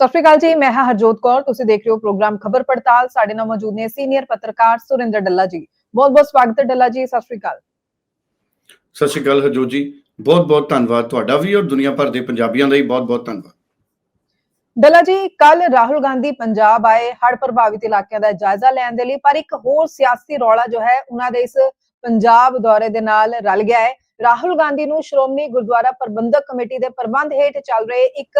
ਸਤਿ ਸ਼੍ਰੀ ਅਕਾਲ ਜੀ ਮੈਂ ਹਾਂ ਹਰਜੋਤ ਕੌਰ। ਤੁਸੀਂ ਦੇਖ ਰਹੇ ਹੋ ਪ੍ਰੋਗਰਾਮ ਖਬਰ ਪੜਤਾਲ। ਸਾਡੇ ਨਾਲ ਮੌਜੂਦ ਨੇ ਸੀਨੀਅਰ ਪੱਤਰਕਾਰ ਸੁਰਿੰਦਰ ਡੱਲਾ ਜੀ। ਬਹੁਤ ਬਹੁਤ ਸਵਾਗਤ ਹੈ ਡੱਲਾ ਜੀ ਸਤਿ ਸ਼੍ਰੀ ਅਕਾਲ। ਸਤਿ ਸ਼੍ਰੀ ਅਕਾਲ ਹਰਜੋਤ ਜੀ। ਬਹੁਤ ਬਹੁਤ ਧੰਨਵਾਦ ਤੁਹਾਡਾ ਵੀ ਔਰ ਦੁਨੀਆ ਭਰ ਦੇ ਪੰਜਾਬੀਆਂ ਦਾ ਹੀ ਬਹੁਤ ਬਹੁਤ ਧੰਨਵਾਦ। ਡੱਲਾ ਜੀ ਕੱਲ ਰਾਹੁਲ ਗਾਂਧੀ ਪੰਜਾਬ ਆਏ ਹੜ੍ਹ ਪ੍ਰਭਾਵਿਤ ਇਲਾਕਿਆਂ ਦਾ ਜਾਇਜ਼ਾ ਲੈਣ ਦੇ ਲਈ ਪਰ ਇੱਕ ਹੋਰ ਸਿਆਸੀ ਰੌਲਾ ਜੋ ਹੈ ਉਹਨਾਂ ਦੇ ਇਸ ਪੰਜਾਬ ਦੌਰੇ ਦੇ ਨਾਲ ਰਲ ਗਿਆ ਹੈ। ਰਾਹੁਲ ਗਾਂਧੀ ਨੂੰ ਸ਼੍ਰੋਮਣੀ ਗੁਰਦੁਆਰਾ ਪ੍ਰਬੰਧਕ ਕਮੇਟੀ ਦੇ ਪ੍ਰਬੰਧ ਹੇਠ ਚੱਲ ਰਹੇ ਇੱਕ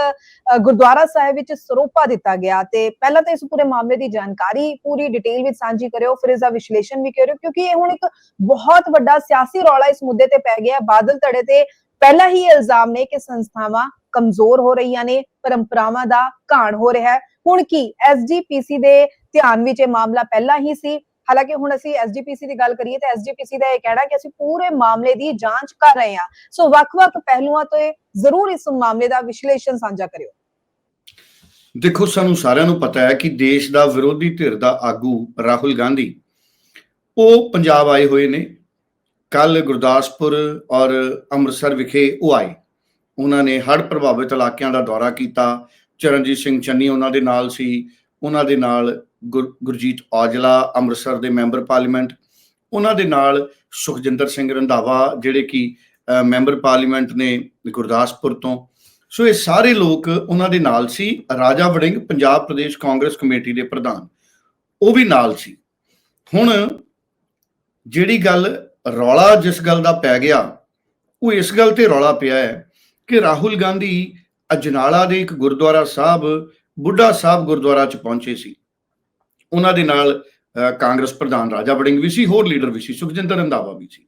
ਗੁਰਦੁਆਰਾ ਸਾਹਿਬ ਵਿੱਚ ਸਰੋਪਾ ਦਿੱਤਾ ਗਿਆ ਤੇ ਪਹਿਲਾਂ ਤਾਂ ਇਸ ਪੂਰੇ ਮਾਮਲੇ ਦੀ ਜਾਣਕਾਰੀ ਪੂਰੀ ਡਿਟੇਲ ਵਿੱਚ ਸਾਂਝੀ ਕਰਿਓ, ਫਿਰ ਇਸ ਦਾ ਵਿਸ਼ਲੇਸ਼ਣ ਵੀ ਕਰਿਓ, ਕਿਉਂਕਿ ਇਹ ਹੁਣ ਇੱਕ ਬਹੁਤ ਵੱਡਾ ਸਿਆਸੀ ਰੌਲਾ ਇਸ ਮੁੱਦੇ ਤੇ ਪੈ ਗਿਆ ਬਾਦਲ ਧੜੇ ਤੇ ਪਹਿਲਾਂ ਹੀ ਇਲਜ਼ਾਮ ਨੇ ਕਿ ਸੰਸਥਾਵਾਂ ਕਮਜ਼ੋਰ ਹੋ ਰਹੀਆਂ ਨੇ, ਪਰੰਪਰਾਵਾਂ ਦਾ ਘਾਣ ਹੋ ਰਿਹਾ ਹੈ। ਹੁਣ ਕੀ? ਐਸਜੀਪੀਸੀ ਦੇ ਧਿਆਨ ਵਿੱਚ ਇਹ ਮਾਮਲਾ ਪਹਿਲਾਂ ਹੀ ਸੀ। ਹਾਲਾਂਕਿ ਹੁਣ ਅਸੀਂ ਐਸਜੀਪੀਸੀ ਦੀ ਗੱਲ ਕਰੀਏ ਤਾਂ ਐਸਜੀਪੀਸੀ ਦਾ ਇਹ ਕਹਿਣਾ ਕਿ ਅਸੀਂ ਪੂਰੇ ਮਾਮਲੇ ਦੀ ਜਾਂਚ ਕਰ ਰਹੇ ਹਾਂ। ਸੋ ਵੱਖ-ਵੱਖ ਪਹਿਲੂਆਂ ਤੋਂ ਜ਼ਰੂਰ ਇਸ ਮਾਮਲੇ ਦਾ ਵਿਸ਼ਲੇਸ਼ਣ ਸਾਂਝਾ ਕਰਿਓ। ਦੇਖੋ, ਸਾਨੂੰ ਸਾਰਿਆਂ ਨੂੰ ਪਤਾ ਹੈ ਕਿ ਦੇਸ਼ ਦਾ ਵਿਰੋਧੀ ਧਿਰ ਦਾ ਆਗੂ ਰਾਹੁਲ ਗਾਂਧੀ, ਉਹ ਪੰਜਾਬ ਆਏ ਹੋਏ ਨੇ। ਕੱਲ ਗੁਰਦਾਸਪੁਰ ਔਰ ਅੰਮ੍ਰਿਤਸਰ ਵਿਖੇ ਉਹ ਆਏ। ਉਹਨਾਂ ਨੇ ਹੜ੍ਹ ਪ੍ਰਭਾਵਿਤ ਇਲਾਕਿਆਂ ਦਾ ਦੌਰਾ ਕੀਤਾ। ਚਰਨਜੀਤ ਸਿੰਘ ਚੰਨੀ ਉਹਨਾਂ ਦੇ ਨਾਲ ਸੀ। ਉਹਨਾਂ ਦੇ ਨਾਲ ਗੁਰ- ਗੁਰਜੀਤ ਔਜਲਾ, ਅੰਮ੍ਰਿਤਸਰ ਦੇ ਮੈਂਬਰ ਪਾਰਲੀਮੈਂਟ, ਉਹਨਾਂ ਦੇ ਨਾਲ ਸੁਖਜਿੰਦਰ ਸਿੰਘ ਰੰਧਾਵਾ, ਜਿਹੜੇ ਕਿ ਮੈਂਬਰ ਪਾਰਲੀਮੈਂਟ ਨੇ ਗੁਰਦਾਸਪੁਰ ਤੋਂ। ਸੋ ਇਹ ਸਾਰੇ ਲੋਕ ਉਹਨਾਂ ਦੇ ਨਾਲ ਸੀ। ਰਾਜਾ ਵੜਿੰਗ, ਪੰਜਾਬ ਪ੍ਰਦੇਸ਼ ਕਾਂਗਰਸ ਕਮੇਟੀ ਦੇ ਪ੍ਰਧਾਨ, ਉਹ ਵੀ ਨਾਲ ਸੀ। ਹੁਣ ਜਿਹੜੀ ਗੱਲ ਰੌਲਾ ਜਿਸ ਗੱਲ ਦਾ ਪੈ ਗਿਆ, ਉਹ ਇਸ ਗੱਲ ਤੇ ਰੌਲਾ ਪਿਆ ਹੈ ਕਿ ਰਾਹੁਲ ਗਾਂਧੀ ਅਜਨਾਲਾ ਦੇ ਇੱਕ ਗੁਰਦੁਆਰਾ ਸਾਹਿਬ ਬੁੱਢਾ ਸਾਹਿਬ ਗੁਰਦੁਆਰਾ ਚ ਪਹੁੰਚੇ ਸੀ। ਉਹਨਾਂ ਦੇ ਨਾਲ ਅ, ਕਾਂਗਰਸ ਪ੍ਰਧਾਨ ਰਾਜਾ ਵੜਿੰਗ ਵੀ ਸੀ ਹੋਰ ਲੀਡਰ ਵੀ ਸੀ ਸੁਖਜਿੰਦਰ ਰੰਧਾਵਾ ਵੀ ਸੀ।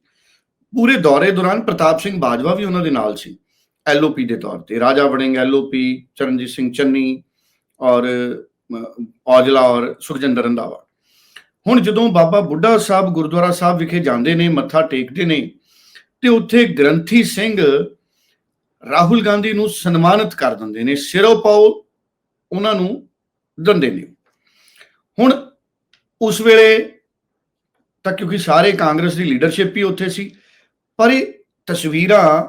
ਪੂਰੇ ਦੌਰੇ ਦੌਰਾਨ ਪ੍ਰਤਾਪ ਸਿੰਘ ਬਾਜਵਾ ਵੀ ਉਹਨਾਂ ਦੇ ਨਾਲ ਸੀ ਐਲਓਪੀ ਦੇ ਤੌਰ ਤੇ। ਰਾਜਾ ਵੜਿੰਗ ਐਲਓਪੀ ਚਰਨਜੀਤ ਸਿੰਘ ਚੰਨੀ ਔਰ ਔਜਲਾ ਔਰ ਸੁਖਜਿੰਦਰ ਰੰਧਾਵਾ। ਹੁਣ ਜਦੋਂ ਬਾਬਾ ਬੁੱਢਾ ਸਾਹਿਬ ਗੁਰਦੁਆਰਾ ਸਾਹਿਬ ਵਿਖੇ ਜਾਂਦੇ ਨੇ ਮੱਥਾ ਟੇਕਦੇ ਨੇ ਤੇ ਉੱਥੇ ਗ੍ਰੰਥੀ ਸਿੰਘ ਰਾਹੁਲ ਗਾਂਧੀ ਨੂੰ ਸਨਮਾਨਿਤ ਕਰ ਦਿੰਦੇ ਨੇ ਸਿਰੋਂ ਪਾਓ ਉਹਨਾਂ ਨੂੰ ਦਿੰਦੇ ਨੇ। ਹੁਣ ਉਸ ਵੇਲੇ ਤਾਂ ਕਿਉਂਕਿ ਸਾਰੇ ਕਾਂਗਰਸ ਦੀ ਲੀਡਰਸ਼ਿਪ ਹੀ ਉੱਥੇ ਸੀ, ਪਰ ਇਹ ਤਸਵੀਰਾਂ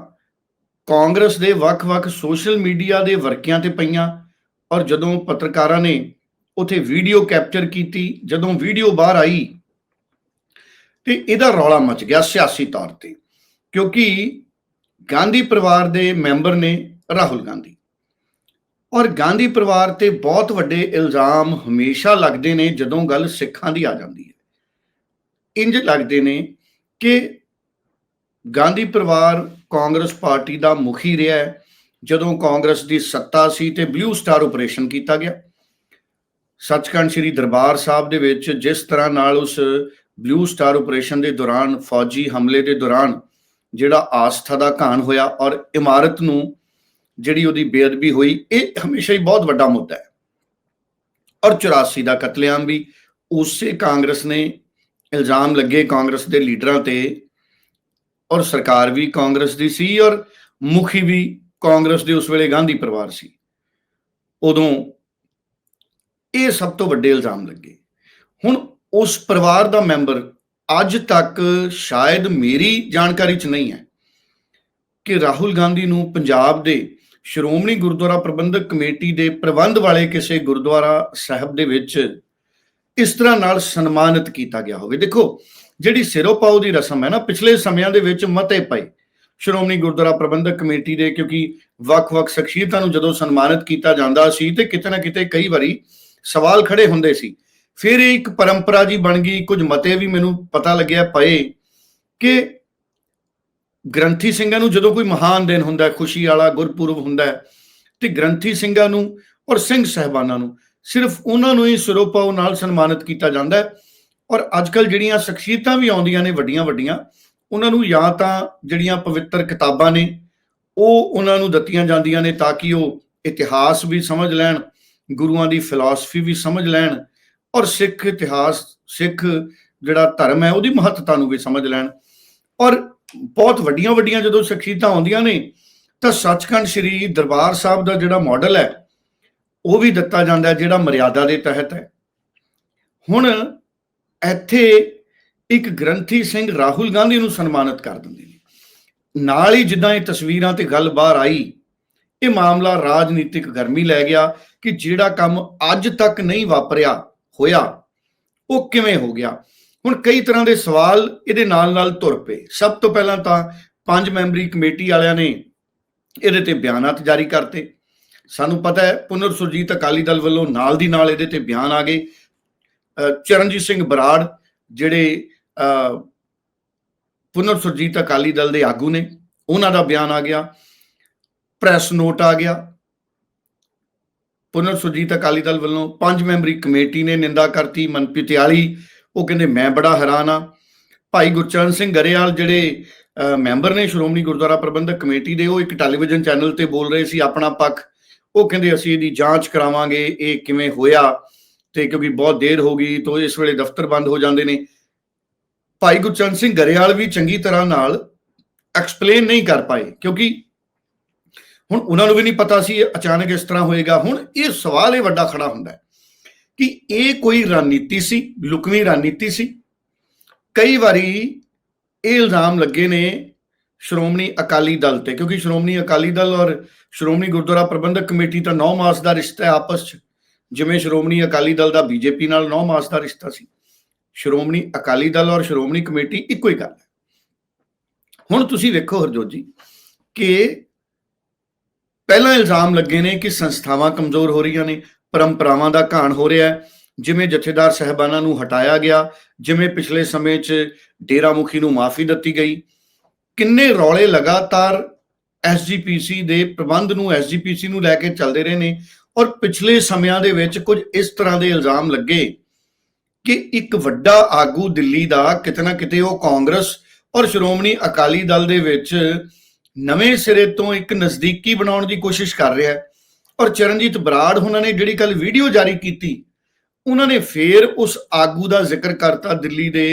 ਕਾਂਗਰਸ ਦੇ ਵੱਖ-ਵੱਖ ਸੋਸ਼ਲ ਮੀਡੀਆ ਦੇ ਵਰਕਿਆਂ ਤੇ ਪਈਆਂ ਔਰ ਜਦੋਂ ਪੱਤਰਕਾਰਾਂ ਨੇ ਉਥੇ ਵੀਡੀਓ ਕੈਪਚਰ ਕੀਤੀ, ਜਦੋਂ ਵੀਡੀਓ ਬਾਹਰ ਆਈ, ਤੇ ਇਹਦਾ ਰੌਲਾ ਮਚ ਗਿਆ ਸਿਆਸੀ ਤੌਰ ਤੇ। ਕਿਉਂਕਿ ਗਾਂਧੀ ਪਰਿਵਾਰ ਦੇ ਮੈਂਬਰ ਨੇ ਰਾਹੁਲ ਗਾਂਧੀ। ਔਰ ਗਾਂਧੀ ਪਰਿਵਾਰ ਤੇ ਬਹੁਤ ਵੱਡੇ ਇਲਜ਼ਾਮ ਹਮੇਸ਼ਾ ਲੱਗਦੇ ਨੇ ਜਦੋਂ ਗੱਲ ਸਿੱਖਾਂ ਦੀ ਆ ਜਾਂਦੀ ਹੈ। ਇੰਜ ਲੱਗਦੇ ਨੇ ਕਿ ਗਾਂਧੀ ਪਰਿਵਾਰ ਕਾਂਗਰਸ ਪਾਰਟੀ ਦਾ ਮੁਖੀ ਰਿਹਾ ਹੈ, ਜਦੋਂ ਕਾਂਗਰਸ ਦੀ ਸੱਤਾ ਸੀ ਤੇ ਬਲੂ ਸਟਾਰ ਆਪਰੇਸ਼ਨ ਕੀਤਾ ਗਿਆ। ਸੱਚਖੰਡ ਸ੍ਰੀ ਦਰਬਾਰ ਸਾਹਿਬ ਦੇ ਵਿੱਚ ਜਿਸ ਤਰ੍ਹਾਂ ਨਾਲ ਉਸ ਬਲੂ ਸਟਾਰ ਆਪਰੇਸ਼ਨ ਦੇ ਦੌਰਾਨ ਫੌਜੀ ਹਮਲੇ ਦੇ ਦੌਰਾਨ ਜਿਹੜਾ ਆਸਥਾ ਦਾ ਘਾਣ ਹੋਇਆ ਔਰ ਇਮਾਰਤ ਨੂੰ ਜਿਹੜੀ ਉਹਦੀ ਬੇਅਦਬੀ ਹੋਈ, ਇਹ ਹਮੇਸ਼ਾ ਹੀ ਬਹੁਤ ਵੱਡਾ ਮੁੱਦਾ ਹੈ। ਔਰ 84 ਦਾ ਕਤਲੇਆਮ ਵੀ, ਉਸੇ ਕਾਂਗਰਸ ਨੇ ਇਲਜ਼ਾਮ ਲੱਗੇ ਕਾਂਗਰਸ ਦੇ ਲੀਡਰਾਂ ਤੇ, ਔਰ ਸਰਕਾਰ ਵੀ ਕਾਂਗਰਸ ਦੀ ਸੀ, ਔਰ ਮੁਖੀ ਵੀ ਕਾਂਗਰਸ ਦੇ ਉਸ ਵੇਲੇ ਗਾਂਧੀ ਪਰਿਵਾਰ ਸੀ। ਉਦੋਂ ਇਹ ਸਭ ਤੋਂ ਵੱਡੇ ਇਲਜ਼ਾਮ ਲੱਗੇ। ਹੁਣ ਉਸ ਪਰਿਵਾਰ ਦਾ ਮੈਂਬਰ ਅੱਜ ਤੱਕ ਸ਼ਾਇਦ ਮੇਰੀ ਜਾਣਕਾਰੀ 'ਚ ਨਹੀਂ ਹੈ ਕਿ ਰਾਹੁਲ ਗਾਂਧੀ ਨੂੰ ਪੰਜਾਬ ਦੇ ਸ਼੍ਰੋਮਣੀ ਗੁਰਦੁਆਰਾ ਪ੍ਰਬੰਧਕ ਕਮੇਟੀ ਦੇ ਪ੍ਰਬੰਧ ਵਾਲੇ ਕਿਸੇ ਗੁਰਦੁਆਰਾ ਸਾਹਿਬ ਦੇ ਵਿੱਚ ਇਸ ਤਰ੍ਹਾਂ ਨਾਲ ਸਨਮਾਨਿਤ ਕੀਤਾ ਗਿਆ ਹੋਵੇ। ਦੇਖੋ, ਜਿਹੜੀ ਸਿਰੋਂ ਪਾਓ ਦੀ ਰਸਮ ਹੈ ਨਾ, ਪਿਛਲੇ ਸਮਿਆਂ ਦੇ ਵਿੱਚ ਮਤੇ ਪਏ ਸ਼੍ਰੋਮਣੀ ਗੁਰਦੁਆਰਾ ਪ੍ਰਬੰਧਕ ਕਮੇਟੀ ਦੇ, ਕਿਉਂਕਿ ਵੱਖ-ਵੱਖ ਸ਼ਖਸੀਅਤਾਂ ਨੂੰ ਜਦੋਂ ਸਨਮਾਨਿਤ ਕੀਤਾ ਜਾਂਦਾ ਸੀ ਤੇ ਕਿਤੇ ਨਾ ਕਿਤੇ ਕਈ ਵਾਰੀ ਸਵਾਲ ਖੜੇ ਹੁੰਦੇ ਸੀ। ਫਿਰ ਇਹ ਇੱਕ ਪਰੰਪਰਾ ਜੀ ਬਣ ਗਈ, ਕੁਝ ਮਤੇ ਵੀ ਮੈਨੂੰ ਪਤਾ ਲੱਗਿਆ ਪਏ ਕਿ ਗ੍ਰੰਥੀ ਸਿੰਘਾਂ ਨੂੰ ਜਦੋਂ ਕੋਈ ਮਹਾਨ ਦਿਨ ਹੁੰਦਾ ਖੁਸ਼ੀ ਵਾਲਾ ਗੁਰਪੁਰਬ ਹੁੰਦਾ ਹੈ, ਤੇ ਗ੍ਰੰਥੀ ਸਿੰਘਾਂ ਨੂੰ ਔਰ ਸਿੰਘ ਸਹਿਬਾਨਾਂ ਨੂੰ ਸਿਰਫ ਉਹਨਾਂ ਨੂੰ ਹੀ ਸਿਰੋਪਾਓ ਨਾਲ ਸਨਮਾਨਿਤ ਕੀਤਾ ਜਾਂਦਾ ਹੈ। ਔਰ ਅੱਜਕੱਲ ਜਿਹੜੀਆਂ ਸ਼ਖਸੀਅਤਾਂ ਵੀ ਆਉਂਦੀਆਂ ਨੇ ਵੱਡੀਆਂ ਵੱਡੀਆਂ ਉਹਨਾਂ ਨੂੰ ਜਾਂ ਤਾਂ ਜਿਹੜੀਆਂ ਪਵਿੱਤਰ ਕਿਤਾਬਾਂ ਨੇ, ਉਹ ਉਹਨਾਂ ਨੂੰ ਦਿੱਤੀਆਂ ਜਾਂਦੀਆਂ ਨੇ ਤਾਂ ਕਿ ਉਹ ਇਤਿਹਾਸ ਵੀ ਸਮਝ ਲੈਣ, ਗੁਰੂਆਂ ਦੀ ਫਿਲਾਸਫੀ ਵੀ ਸਮਝ ਲੈਣ ਔਰ ਸਿੱਖ ਇਤਿਹਾਸ, ਸਿੱਖ ਜਿਹੜਾ ਧਰਮ ਹੈ, ਉਹਦੀ ਮਹੱਤਤਾ ਨੂੰ ਵੀ ਸਮਝ ਲੈਣ। ਔਰ ਬਹੁਤ ਵੱਡੀਆਂ ਵੱਡੀਆਂ ਜਦੋਂ ਸ਼ਖਸੀਅਤਾਂ ਆਉਂਦੀਆਂ ਨੇ, ਤਾਂ ਸੱਚਖੰਡ ਸ੍ਰੀ ਦਰਬਾਰ ਸਾਹਿਬ ਦਾ ਜਿਹੜਾ ਮਾਡਲ ਹੈ, ਉਹ ਵੀ ਦਿੱਤਾ ਜਾਂਦਾ ਹੈ, ਜਿਹੜਾ ਮਰਿਆਦਾ ਦੇ ਤਹਿਤ ਹੈ। ਹੁਣ ਇੱਥੇ ਇੱਕ ਗ੍ਰੰਥੀ ਸਿੰਘ ਰਾਹੁਲ ਗਾਂਧੀ ਨੂੰ ਸਨਮਾਨਿਤ ਕਰ ਦਿੰਦੇ ਨੇ। ਨਾਲ ਹੀ ਜਿੱਦਾਂ ਇਹ ਤਸਵੀਰਾਂ ਤੇ ਗੱਲ ਬਾਹਰ ਆਈ, ਇਹ ਮਾਮਲਾ ਰਾਜਨੀਤਿਕ ਗਰਮੀ ਲੈ ਗਿਆ ਕਿ ਜਿਹੜਾ ਕੰਮ ਅੱਜ ਤੱਕ ਨਹੀਂ ਵਾਪਰਿਆ ਹੋਇਆ, ਉਹ ਕਿਵੇਂ ਹੋ ਗਿਆ? ਹੁਣ ਕਈ ਤਰ੍ਹਾਂ ਦੇ ਸਵਾਲ ਇਹਦੇ ਨਾਲ ਨਾਲ ਤੁਰ ਪਏ। ਸਭ ਤੋਂ ਪਹਿਲਾਂ ਤਾਂ ਪੰਜ ਮੈਂਬਰੀ ਕਮੇਟੀ ਵਾਲਿਆਂ ਨੇ ਇਹਦੇ ਤੇ ਬਿਆਨਾਤ ਜਾਰੀ ਕਰਤੇ। ਸਾਨੂੰ ਪਤਾ ਹੈ, ਪੁਨਰ ਸੁਰਜੀਤ ਅਕਾਲੀ ਦਲ ਵੱਲੋਂ ਨਾਲ ਦੀ ਨਾਲ ਇਹਦੇ ਤੇ ਬਿਆਨ ਆ ਗਏ। ਚਰਨਜੀਤ ਸਿੰਘ ਬਰਾੜ, ਜਿਹੜੇ, ਅਹ, ਪੁਨਰ ਸੁਰਜੀਤ ਅਕਾਲੀ ਦਲ ਦੇ ਆਗੂ ਨੇ, ਉਹਨਾਂ ਦਾ ਬਿਆਨ ਆ ਗਿਆ। ਪ੍ਰੈਸ ਨੋਟ ਆ ਗਿਆ। ਪੁਨਰ ਸੁਰਜੀਤ ਅਕਾਲੀ ਦਲ ਵੱਲੋਂ ਪੰਜ ਮੈਂਬਰੀ ਕਮੇਟੀ ਨੇ ਨਿੰਦਾ ਕਰਤੀ। ਮਨਪ੍ਰੀਤ ਆਲੀ ਉਹ ਕਹਿੰਦੇ, ਮੈਂ ਬੜਾ ਹੈਰਾਨ ਆ। ਭਾਈ ਗੁਰਚਰਨ ਸਿੰਘ ਗਰੇਵਾਲ ਜਿਹੜੇ ਮੈਂਬਰ ਨੇ ਸ਼੍ਰੋਮਣੀ ਗੁਰਦੁਆਰਾ ਪ੍ਰਬੰਧਕ ਕਮੇਟੀ ਦੇ, ਉਹ ਇੱਕ ਟੈਲੀਵਿਜ਼ਨ ਚੈਨਲ ਤੇ ਬੋਲ ਰਹੇ ਸੀ, ਆਪਣਾ ਪੱਖ। ਉਹ ਕਹਿੰਦੇ, ਅਸੀਂ ਇਹਦੀ ਜਾਂਚ ਕਰਾਵਾਂਗੇ, ਇਹ ਕਿਵੇਂ ਹੋਇਆ ਤੇ ਕਿਉਂਕਿ ਬਹੁਤ ਦੇਰ ਹੋ ਗਈ ਤੋਂ ਇਸ ਵੇਲੇ ਦਫ਼ਤਰ ਬੰਦ ਹੋ ਜਾਂਦੇ ਨੇ। ਭਾਈ ਗੁਰਚਰਨ ਸਿੰਘ ਗਰੇਵਾਲ ਵੀ ਚੰਗੀ ਤਰ੍ਹਾਂ ਨਾਲ ਐਕਸਪਲੇਨ ਨਹੀਂ ਕਰ ਪਾਏ, ਕਿਉਂਕਿ ਹੁਣ ਉਹਨਾਂ ਨੂੰ ਵੀ ਨਹੀਂ ਪਤਾ ਸੀ ਅਚਾਨਕ ਇਸ ਤਰ੍ਹਾਂ ਹੋਏਗਾ। ਹੁਣ ਇਹ ਸਵਾਲ ਇਹ ਵੱਡਾ ਖੜਾ ਹੁੰਦਾ ਕਿ ਇਹ ਕੋਈ ਰਣਨੀਤੀ ਸੀ, ਲੁਕਵੀਂ ਰਣਨੀਤੀ ਸੀ। ਕਈ ਵਾਰੀ ਇਹ ਇਲਜ਼ਾਮ ਲੱਗੇ ਨੇ ਸ਼੍ਰੋਮਣੀ ਅਕਾਲੀ ਦਲ ਤੇ, ਕਿਉਂਕਿ ਸ਼੍ਰੋਮਣੀ ਅਕਾਲੀ ਦਲ ਔਰ ਸ਼੍ਰੋਮਣੀ ਗੁਰਦੁਆਰਾ ਪ੍ਰਬੰਧਕ ਕਮੇਟੀ ਤਾਂ 9 ਮਾਸ ਦਾ ਰਿਸ਼ਤਾ ਹੈ ਆਪਸ 'ਚ, ਜਿਵੇਂ ਸ਼੍ਰੋਮਣੀ ਅਕਾਲੀ ਦਲ ਦਾ ਬੀਜੇਪੀ ਨਾਲ 9 ਮਾਸ ਦਾ ਰਿਸ਼ਤਾ ਸੀ। ਸ਼੍ਰੋਮਣੀ ਅਕਾਲੀ ਦਲ ਔਰ ਸ਼੍ਰੋਮਣੀ ਕਮੇਟੀ ਇੱਕੋ ਹੀ ਗੱਲ ਹੈ। ਹੁਣ ਤੁਸੀਂ ਵੇਖੋ ਹਰਜੋਤ ਜੀ, ਕਿ ਪਹਿਲਾਂ ਇਲਜ਼ਾਮ ਲੱਗੇ ਨੇ ਕਿ ਸੰਸਥਾਵਾਂ ਕਮਜ਼ੋਰ ਹੋ ਰਹੀਆਂ ਨੇ ਪਰੰਪਰਾਵਾਂ ਦਾ ਘਾਣ ਹੋ ਰਿਹਾ ਹੈ। ਜਿਵੇਂ ਜਥੇਦਾਰ ਸਹਿਬਾਨਾਂ ਨੂੰ ਹਟਾਇਆ ਗਿਆ, ਜਿਵੇਂ ਪਿਛਲੇ ਸਮੇਂ 'ਚ ਡੇਰਾ ਮੁਖੀ ਨੂੰ ਮਾਫੀ ਦਿੱਤੀ ਗਈ। ਕਿੰਨੇ ਰੌਲੇ ਲਗਾਤਾਰ ਐਸਜੀਪੀਸੀ ਦੇ ਪ੍ਰਬੰਧ ਨੂੰ ਐਸਜੀਪੀਸੀ ਨੂੰ ਲੈ ਕੇ ਚੱਲਦੇ ਰਹੇ ਨੇ ਔਰ ਪਿਛਲੇ ਸਮਿਆਂ ਦੇ ਵਿੱਚ ਕੁਝ ਇਸ ਤਰ੍ਹਾਂ ਦੇ ਇਲਜ਼ਾਮ ਲੱਗੇ ਕਿ ਇੱਕ ਵੱਡਾ ਆਗੂ ਦਿੱਲੀ ਦਾ ਕਿਤੇ ਨਾ ਕਿਤੇ ਉਹ ਕਾਂਗਰਸ ਔਰ ਸ਼੍ਰੋਮਣੀ ਅਕਾਲੀ ਦਲ ਦੇ ਵਿੱਚ ਨਵੇਂ ਸਿਰੇ ਤੋਂ ਇੱਕ ਨਜ਼ਦੀਕੀ ਬਣਾਉਣ ਦੀ ਕੋਸ਼ਿਸ਼ ਕਰ ਰਿਹਾ ਹੈ। ਔਰ ਚਰਨਜੀਤ ਬਰਾੜ ਉਹਨਾਂ ਨੇ ਜਿਹੜੀ ਕੱਲ ਵੀਡੀਓ ਜਾਰੀ ਕੀਤੀ, ਉਹਨਾਂ ਨੇ ਫੇਰ ਉਸ ਆਗੂ ਦਾ ਜ਼ਿਕਰ ਕਰਤਾ ਦਿੱਲੀ ਦੇ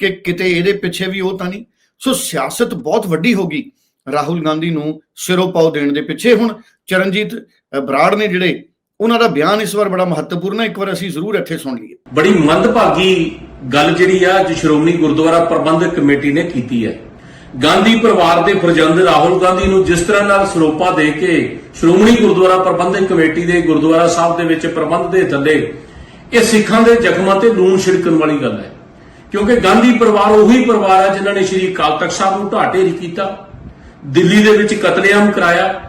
ਕਿ ਕਿਤੇ ਇਹਦੇ ਪਿੱਛੇ ਵੀ ਉਹ ਤਾਂ ਨਹੀਂ। ਸੋ ਸਿਆਸਤ ਬਹੁਤ ਵੱਡੀ ਹੋ ਗਈ। ਰਾਹੁਲ ਗਾਂਧੀ ਨੂੰ ਸਿਰੋਂ ਪਾਉ ਦੇਣ ਦੇ ਪਿੱਛੇ ਹੁਣ ਚਰਨਜੀਤ ਬਰਾੜ ਨੇ ਜਿਹੜੇ ਉਹਨਾਂ ਦਾ ਬਿਆਨ ਇਸ ਵਾਰ ਬੜਾ ਮਹੱਤਵਪੂਰਨ ਹੈ। ਇੱਕ ਵਾਰ ਅਸੀਂ ਜ਼ਰੂਰ ਇੱਥੇ ਸੁਣ ਲਈਏ। ਬੜੀ ਮੰਦਭਾਗੀ ਗੱਲ ਜਿਹੜੀ ਆ, ਅੱਜ ਸ਼੍ਰੋਮਣੀ ਗੁਰਦੁਆਰਾ ਪ੍ਰਬੰਧਕ ਕਮੇਟੀ ਨੇ ਕੀਤੀ ਹੈ। ਗਾਂਧੀ ਪਰਿਵਾਰ ਦੇ ਪ੍ਰਜੰਦ ਰਾਹੁਲ ਗਾਂਧੀ ਨੂੰ ਜਿਸ ਤਰ੍ਹਾਂ ਨਾਲ ਸਰੋਪਾ ਦੇ ਕੇ ਸ਼੍ਰੋਮਣੀ ਗੁਰਦੁਆਰਾ ਪ੍ਰਬੰਧਕ ਕਮੇਟੀ ਦੇ ਗੁਰਦੁਆਰਾ ਸਾਹਿਬ ਦੇ ਵਿੱਚ ਪ੍ਰਬੰਧ ਦੇ ਥੱਲੇ ਇਹ ਸਿੱਖਾਂ ਦੇ ਜ਼ਖਮਾਂ ਤੇ ਲੂਣ ਛਿੜਕਣ ਵਾਲੀ ਗੱਲ ਹੈ। ਕਿਉਂਕਿ ਗਾਂਧੀ ਪਰਿਵਾਰ ਉਹੀ ਪਰਿਵਾਰ ਹੈ ਜਿਨ੍ਹਾਂ ਨੇ ਸ਼੍ਰੀ ਅਕਾਲ ਤਖਤ ਸਾਹਿਬ ਨੂੰ ਢਾਹ ਕੀਤਾ, ਦਿੱਲੀ ਦੇ ਵਿੱਚ ਕਤਲੇਆਮ ਕਰਾਇਆ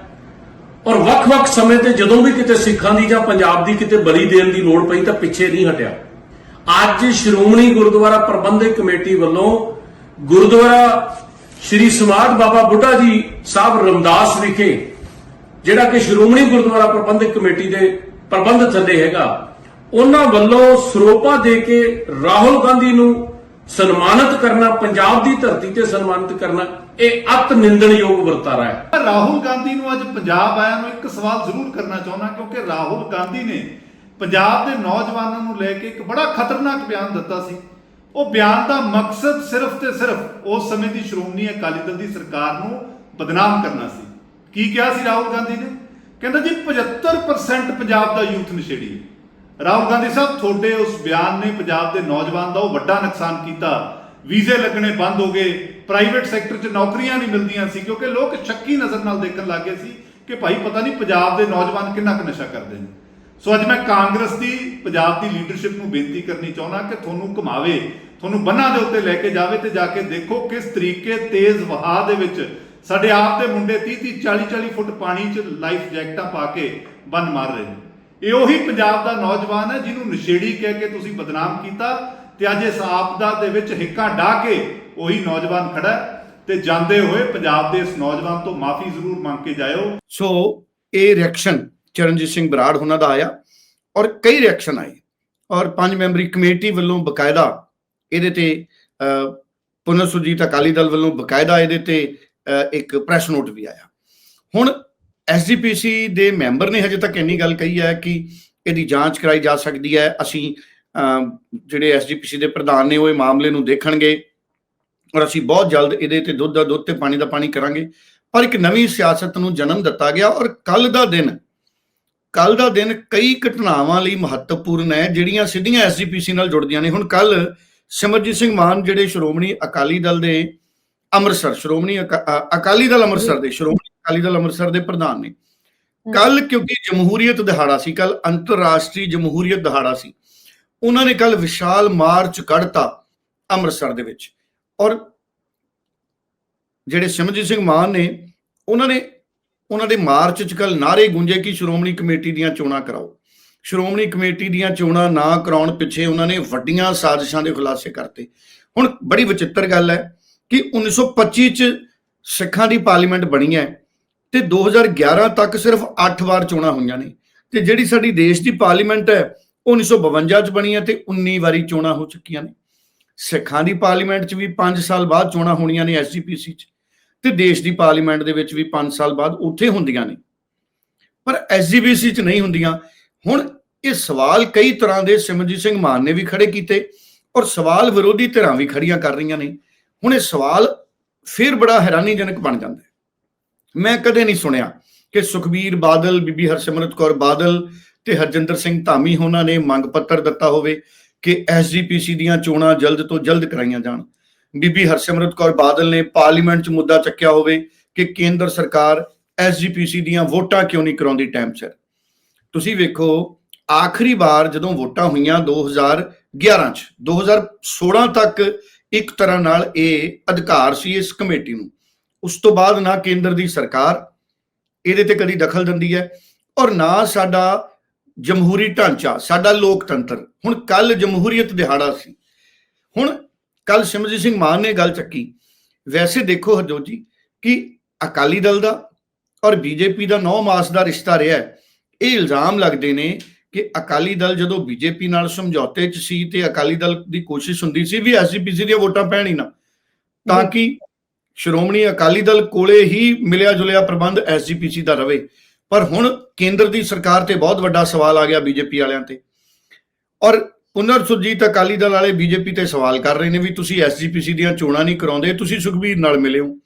ਔਰ ਵੱਖ-ਵੱਖ ਸਮੇਂ ਤੇ ਜਦੋਂ ਵੀ ਕਿਤੇ ਸਿੱਖਾਂ ਦੀ ਜਾਂ ਪੰਜਾਬ ਦੀ ਕਿਤੇ ਬਲੀ ਦੇਣ ਦੀ ਲੋੜ ਪਈ ਤਾਂ ਪਿੱਛੇ ਨਹੀਂ ਹਟਿਆ। ਅੱਜ ਸ਼੍ਰੋਮਣੀ ਗੁਰਦੁਆਰਾ ਪ੍ਰਬੰਧਕ ਕਮੇਟੀ ਵੱਲੋਂ ਗੁਰਦੁਆਰਾ ਸ਼੍ਰੀ ਸਮਾਧ ਬਾਬਾ ਬੁੱਢਾ ਜੀ ਸਾਹਿਬ ਰਮਦਾਸ ਵਿਖੇ ਜਿਹੜਾ ਕਿ ਸ਼੍ਰੋਮਣੀ ਗੁਰਦੁਆਰਾ ਪ੍ਰਬੰਧਕ ਕਮੇਟੀ ਦੇ ਪ੍ਰਬੰਧ ਥੱਲੇ ਹੈਗਾ, ਉਹਨਾਂ ਵੱਲੋਂ ਸਰੋਪਾ ਦੇ ਕੇ ਰਾਹੁਲ ਗਾਂਧੀ ਨੂੰ ਸਨਮਾਨਿਤ ਕਰਨਾ, ਪੰਜਾਬ ਦੀ ਧਰਤੀ ਤੇ ਸਨਮਾਨਿਤ ਕਰਨਾ, ਇਹ ਅਤ ਨਿੰਦਣਯੋਗ ਵਰਤਾਰਾ ਹੈ। ਰਾਹੁਲ ਗਾਂਧੀ ਨੂੰ ਅੱਜ ਪੰਜਾਬ ਆਇਆ ਨੂੰ ਇੱਕ ਸਵਾਲ ਜ਼ਰੂਰ ਕਰਨਾ ਚਾਹੁੰਦਾ, ਕਿਉਂਕਿ ਰਾਹੁਲ ਗਾਂਧੀ ਨੇ ਪੰਜਾਬ ਦੇ ਨੌਜਵਾਨਾਂ ਨੂੰ ਲੈ ਕੇ ਇੱਕ ਬੜਾ ਖਤਰਨਾਕ ਬਿਆਨ ਦਿੱਤਾ ਸੀ। ਉਹ ਬਿਆਨ ਦਾ ਮਕਸਦ ਸਿਰਫ ਤੇ ਸਿਰਫ ਉਸ ਸਮੇਂ ਦੀ ਸ਼੍ਰੋਮਣੀ ਅਕਾਲੀ ਦਲ ਦੀ ਸਰਕਾਰ ਨੂੰ ਬਦਨਾਮ ਕਰਨਾ ਸੀ। ਕੀ ਕਿਹਾ ਸੀ ਰਾਹੁਲ ਗਾਂਧੀ ਨੇ? ਕਹਿੰਦਾ ਜੀ 75% ਪੰਜਾਬ ਦਾ ਯੂਥ ਨਸ਼ੇੜੀ ਹੈ। ਰਾਹੁਲ ਗਾਂਧੀ ਸਾਹਿਬ, ਤੁਹਾਡੇ ਉਸ ਬਿਆਨ ਨੇ ਪੰਜਾਬ ਦੇ ਨੌਜਵਾਨ ਦਾ ਉਹ ਵੱਡਾ ਨੁਕਸਾਨ ਕੀਤਾ। ਵੀਜ਼ੇ ਲੱਗਣੇ ਬੰਦ ਹੋ ਗਏ। ਪ੍ਰਾਈਵੇਟ ਸੈਕਟਰ 'ਚ ਨੌਕਰੀਆਂ ਨਹੀਂ ਮਿਲਦੀਆਂ ਸੀ, ਕਿਉਂਕਿ ਲੋਕ ਸ਼ੱਕੀ ਨਜ਼ਰ ਨਾਲ ਦੇਖਣ ਲੱਗੇ ਸੀ ਕਿ ਭਾਈ ਪਤਾ ਨਹੀਂ ਪੰਜਾਬ ਦੇ ਨੌਜਵਾਨ ਕਿੰਨਾ ਕੁ ਨਸ਼ਾ ਕਰਦੇ ਨੇ। ਸੋ ਅੱਜ ਮੈਂ ਕਾਂਗਰਸ ਦੀ, ਪੰਜਾਬ ਦੀ ਲੀਡਰਸ਼ਿਪ ਨੂੰ ਬੇਨਤੀ ਕਰਨੀ ਚਾਹੁੰਦਾ ਕਿ ਤੁਹਾਨੂੰ ਘੁਮਾਵੇ, ਤੁਹਾਨੂੰ ਬੰਨਾਂ ਦੇ ਉੱਤੇ ਲੈ ਕੇ ਜਾਵੇ ਤੇ ਜਾ ਕੇ ਦੇਖੋ ਕਿਸ ਤਰੀਕੇ ਤੇਜ਼ ਵਹਾਅ ਦੇ ਵਿੱਚ ਸਾਡੇ ਆਪ ਦੇ ਮੁੰਡੇ 30 30 40 40 ਫੁੱਟ ਪਾਣੀ 'ਚ ਲਾਈਫ ਜੈਕਟਾਂ ਪਾ ਕੇ ਬੰਨ ਮਾਰ ਰਹੇ ਨੇ। ਇਹ ਉਹੀ ਪੰਜਾਬ ਦਾ ਨੌਜਵਾਨ ਹੈ ਜਿਹਨੂੰ ਨਸ਼ੇੜੀ ਕਹਿ ਕੇ ਤੁਸੀਂ ਬਦਨਾਮ ਕੀਤਾ ਤੇ ਅੱਜ ਇਸ ਆਪਦਾ ਦੇ ਵਿੱਚ ਹਿੱਕਾ ਢਾ ਕੇ ਉਹੀ ਨੌਜਵਾਨ ਖੜਾ ਤੇ ਜਾਂਦੇ ਹੋਏ ਪੰਜਾਬ ਦੇ ਇਸ ਨੌਜਵਾਨ ਤੋਂ ਮਾਫੀ ਜ਼ਰੂਰ ਮੰਗ ਕੇ ਜਾਇਓ। ਸੋ ਇਹ ਰਿਐਕਸ਼ਨ ਚਰਨਜੀਤ ਸਿੰਘ ਬਰਾੜ ਉਹਨਾਂ ਦਾ ਆਇਆ ਔਰ ਕਈ ਰਿਐਕਸ਼ਨ ਆਏ ਔਰ ਪੰਜ ਮੈਂਬਰੀ ਕਮੇਟੀ ਵੱਲੋਂ ਬਕਾਇਦਾ ਇਹਦੇ ਤੇ ਅਹ, ਪੁਨਰ ਸੁਰਜੀਤ ਅਕਾਲੀ ਦਲ ਵੱਲੋਂ ਬਕਾਇਦਾ ਇਹਦੇ ਤੇ ਇੱਕ ਪ੍ਰੈਸ ਨੋਟ ਵੀ ਆਇਆ। ਹੁਣ ਐਸਜੀਪੀਸੀ ਦੇ ਮੈਂਬਰ ਨੇ ਹਜੇ ਤੱਕ ਇੰਨੀ ਗੱਲ ਕਹੀ ਹੈ ਕਿ ਇਹਦੀ ਜਾਂਚ ਕਰਾਈ ਜਾ ਸਕਦੀ ਹੈ। ਅਸੀਂ ਅਹ, ਜਿਹੜੇ ਐਸਜੀਪੀਸੀ ਦੇ ਪ੍ਰਧਾਨ ਨੇ ਉਹ ਇਹ ਮਾਮਲੇ ਨੂੰ ਦੇਖਣਗੇ ਔਰ ਅਸੀਂ ਬਹੁਤ ਜਲਦ ਇਹਦੇ ਤੇ ਦੁੱਧ ਦਾ ਦੁੱਧ ਤੇ ਪਾਣੀ ਦਾ ਪਾਣੀ ਕਰਾਂਗੇ। ਪਰ ਇੱਕ ਨਵੀਂ ਸਿਆਸਤ ਨੂੰ ਜਨਮ ਦਿੱਤਾ ਗਿਆ ਔਰ ਕੱਲ ਦਾ ਦਿਨ ਕੱਲ ਦਾ ਦਿਨ ਕਈ ਘਟਨਾਵਾਂ ਲਈ ਮਹੱਤਵਪੂਰਨ ਹੈ ਜਿਹੜੀਆਂ ਸਿੱਧੀਆਂ ਐਸਜੀਪੀਸੀ ਨਾਲ ਜੁੜਦੀਆਂ ਨੇ। ਹੁਣ ਕੱਲ ਸਿਮਰਜੀਤ ਸਿੰਘ ਮਾਨ ਜਿਹੜੇ ਸ਼੍ਰੋਮਣੀ ਅਕਾਲੀ ਦਲ ਦੇ ਅੰਮ੍ਰਿਤਸਰ ਸ਼੍ਰੋਮਣੀ ਅਕਾਲੀ ਦਲ ਅੰਮ੍ਰਿਤਸਰ ਦੇ ਸ਼੍ਰੋਮਣੀ ਅਕਾਲੀ ਦਲ ਅੰਮ੍ਰਿਤਸਰ ਦੇ ਪ੍ਰਧਾਨ ਨੇ। ਕੱਲ ਕਿਉਂਕਿ ਜਮਹੂਰੀਅਤ ਦਿਹਾੜਾ ਸੀ ਕੱਲ ਅੰਤਰਰਾਸ਼ਟਰੀ ਜਮਹੂਰੀਅਤ ਦਿਹਾੜਾ ਸੀ ਉਹਨਾਂ ਨੇ ਕੱਲ ਵਿਸ਼ਾਲ ਮਾਰਚ ਕੱਢਤਾ ਅੰਮ੍ਰਿਤਸਰ ਦੇ ਵਿੱਚ। ਔਰ ਜਿਹੜੇ ਸਿਮਰਜੀਤ ਸਿੰਘ ਮਾਨ ਨੇ ਉਹਨਾਂ ਨੇ ਉਹਨਾਂ ਦੇ ਮਾਰਚ ਚ ਕੱਲ ਨਾਰੇ ਗੂੰਜੇ ਕਿ ਸ਼੍ਰੋਮਣੀ ਕਮੇਟੀ ਦੀਆਂ ਚੋਣਾਂ ਕਰਾਓ। ਸ਼੍ਰੋਮਣੀ ਕਮੇਟੀ ਦੀਆਂ ਚੋਣਾਂ ਨਾ ਕਰਾਉਣ ਪਿੱਛੇ ਉਹਨਾਂ ਨੇ ਵੱਡੀਆਂ ਸਾਜ਼ਿਸ਼ਾਂ ਦੇ ਖੁਲਾਸੇ ਕਰਤੇ। ਹੁਣ ਬੜੀ ਵਿਚਿੱਤਰ ਗੱਲ ਹੈ ਕਿ 1925 ਚ ਸਿੱਖਾਂ ਦੀ ਪਾਰਲੀਮੈਂਟ ਬਣੀ ਹੈ ਤੇ 2011 ਤੱਕ ਸਿਰਫ 8 ਵਾਰ ਚੋਣਾਂ ਹੋਈਆਂ ਨੇ ਤੇ ਜਿਹੜੀ ਸਾਡੀ ਦੇਸ਼ ਦੀ ਪਾਰਲੀਮੈਂਟ ਹੈ, ਉਹ 1952 ਚ ਬਣੀ ਹੈ ਤੇ 19 ਵਾਰੀ ਚੋਣਾਂ ਹੋ ਚੁੱਕੀਆਂ ਨੇ। ਸਿੱਖਾਂ ਦੀ ਪਾਰਲੀਮੈਂਟ ਚ ਵੀ 5 ਸਾਲ ਬਾਅਦ ਚੋਣਾਂ ਹੋਣੀਆਂ ਨੇ ਐਸਜੀਪੀਸੀ ਚ ਤੇ ਦੇਸ਼ ਦੀ ਪਾਰਲੀਮੈਂਟ ਦੇ ਵਿੱਚ ਵੀ 5 ਸਾਲ ਬਾਅਦ ਉੱਥੇ ਹੁੰਦੀਆਂ ਨੇ। ਪਰ ਐਸਜੀਪੀਸੀ ਚ ਨਹੀਂ ਹੁੰਦੀਆਂ। ਹੁਣ ਇਹ ਸਵਾਲ ਕਈ ਤਰ੍ਹਾਂ ਦੇ ਸਿਮਰਜੀਤ ਸਿੰਘ ਮਾਨ ਨੇ ਵੀ ਖੜੇ ਕੀਤੇ ਔਰ ਸਵਾਲ ਵਿਰੋਧੀ ਧਿਰਾਂ ਵੀ ਖੜੀਆਂ ਕਰ ਰਹੀਆਂ ਨੇ। ਹੁਣ ਇਹ ਸਵਾਲ ਫਿਰ ਬੜਾ ਹੈਰਾਨੀਜਨਕ ਬਣ ਜਾਂਦਾ ਮੈਂ ਕਦੇ ਨਹੀਂ ਸੁਣਿਆ ਕਿ ਸੁਖਬੀਰ ਬਾਦਲ, ਬੀਬੀ ਹਰਸਿਮਰਤ ਕੌਰ ਬਾਦਲ ਤੇ ਹਰਜਿੰਦਰ ਸਿੰਘ ਧਾਮੀ ਉਹਨਾਂ ਨੇ ਮੰਗ ਪੱਤਰ ਦਿੱਤਾ ਹੋਵੇ ਕਿ ਐਸਜੀਪੀਸੀ ਦੀਆਂ ਚੋਣਾਂ ਜਲਦ ਤੋਂ ਜਲਦ ਕਰਾਈਆਂ ਜਾਣ। ਬੀਬੀ ਹਰਸਿਮਰਤ ਕੌਰ ਬਾਦਲ ਨੇ ਪਾਰਲੀਮੈਂਟ 'ਚ ਮੁੱਦਾ ਚੱਕਿਆ ਹੋਵੇ ਕਿ ਕੇਂਦਰ ਸਰਕਾਰ ਐਸਜੀਪੀਸੀ ਦੀਆਂ ਵੋਟਾਂ ਕਿਉਂ ਨਹੀਂ ਕਰਾਉਂਦੀ ਟਾਈਮ ਸਿਰ। ਤੁਸੀਂ ਵੇਖੋ, ਆਖਰੀ ਵਾਰ ਜਦੋਂ ਵੋਟਾਂ ਹੋਈਆਂ 2011 ਚ 2016 ਤੱਕ ਇੱਕ ਤਰ੍ਹਾਂ ਨਾਲ ਇਹ ਅਧਿਕਾਰ ਸੀ ਇਸ ਕਮੇਟੀ ਨੂੰ। ਉਸ ਤੋਂ ਬਾਅਦ ਨਾ ਕੇਂਦਰ ਦੀ ਸਰਕਾਰ ਇਹਦੇ ਤੇ ਕਦੀ ਦਖਲ ਦਿੰਦੀ ਹੈ ਔਰ ਨਾ ਸਾਡਾ ਜਮਹੂਰੀ ਢਾਂਚਾ, ਸਾਡਾ ਲੋਕਤੰਤਰ। ਹੁਣ ਕੱਲ ਜਮਹੂਰੀਅਤ ਦਿਹਾੜਾ ਸੀ। ਹੁਣ ਕੱਲ ਸਿਮਰਜੀਤ ਸਿੰਘ ਮਾਨ ਨੇ ਗੱਲ ਚੱਕੀ। ਵੈਸੇ ਦੇਖੋ ਹਰਜੋਤ ਜੀ ਕਿ ਅਕਾਲੀ ਦਲ ਦਾ ਔਰ ਬੀਜੇਪੀ ਦਾ 9 ਮਾਸ ਦਾ ਰਿਸ਼ਤਾ ਰਿਹਾ ਹੈ। ਇਹ ਇਲਜ਼ਾਮ ਲੱਗਦੇ ਨੇ ਕਿ ਅਕਾਲੀ ਦਲ ਜਦੋਂ ਬੀਜੇਪੀ ਨਾਲ ਸਮਝੌਤੇ 'ਚ ਸੀ ਤੇ ਅਕਾਲੀ ਦਲ ਦੀ ਕੋਸ਼ਿਸ਼ ਹੁੰਦੀ ਸੀ ਵੀ ਐਸਜੀਪੀਸੀ ਦੀਆਂ ਵੋਟਾਂ ਪੈਣ ਹੀ ਨਾ ਤਾਂ ਕਿ ਸ਼੍ਰੋਮਣੀ ਅਕਾਲੀ ਦਲ ਕੋਲੇ ਹੀ ਮਿਲਿਆ ਜੁਲਿਆ ਪ੍ਰਬੰਧ ਐਸਜੀਪੀਸੀ ਦਾ ਰਵੇ। ਪਰ ਹੁਣ ਕੇਂਦਰ ਦੀ ਸਰਕਾਰ ਤੇ ਬਹੁਤ ਵੱਡਾ ਸਵਾਲ ਆ ਗਿਆ ਬੀਜੇਪੀ ਵਾਲਿਆਂ ਤੇ। ਔਰ ਪੁਨਰ ਸੁਰਜੀਤ ਅਕਾਲੀ ਦਲ ਵਾਲੇ ਬੀਜੇਪੀ ਤੇ ਸਵਾਲ ਕਰ ਰਹੇ ਨੇ ਵੀ ਤੁਸੀਂ ਐਸਜੀਪੀਸੀ ਦੀਆਂ ਚੋਣਾਂ ਨਹੀਂ ਕਰਾਉਂਦੇ ਤੁਸੀਂ ਸੁਖਬੀਰ ਨਾਲ ਮਿਲੇ ਹੋ।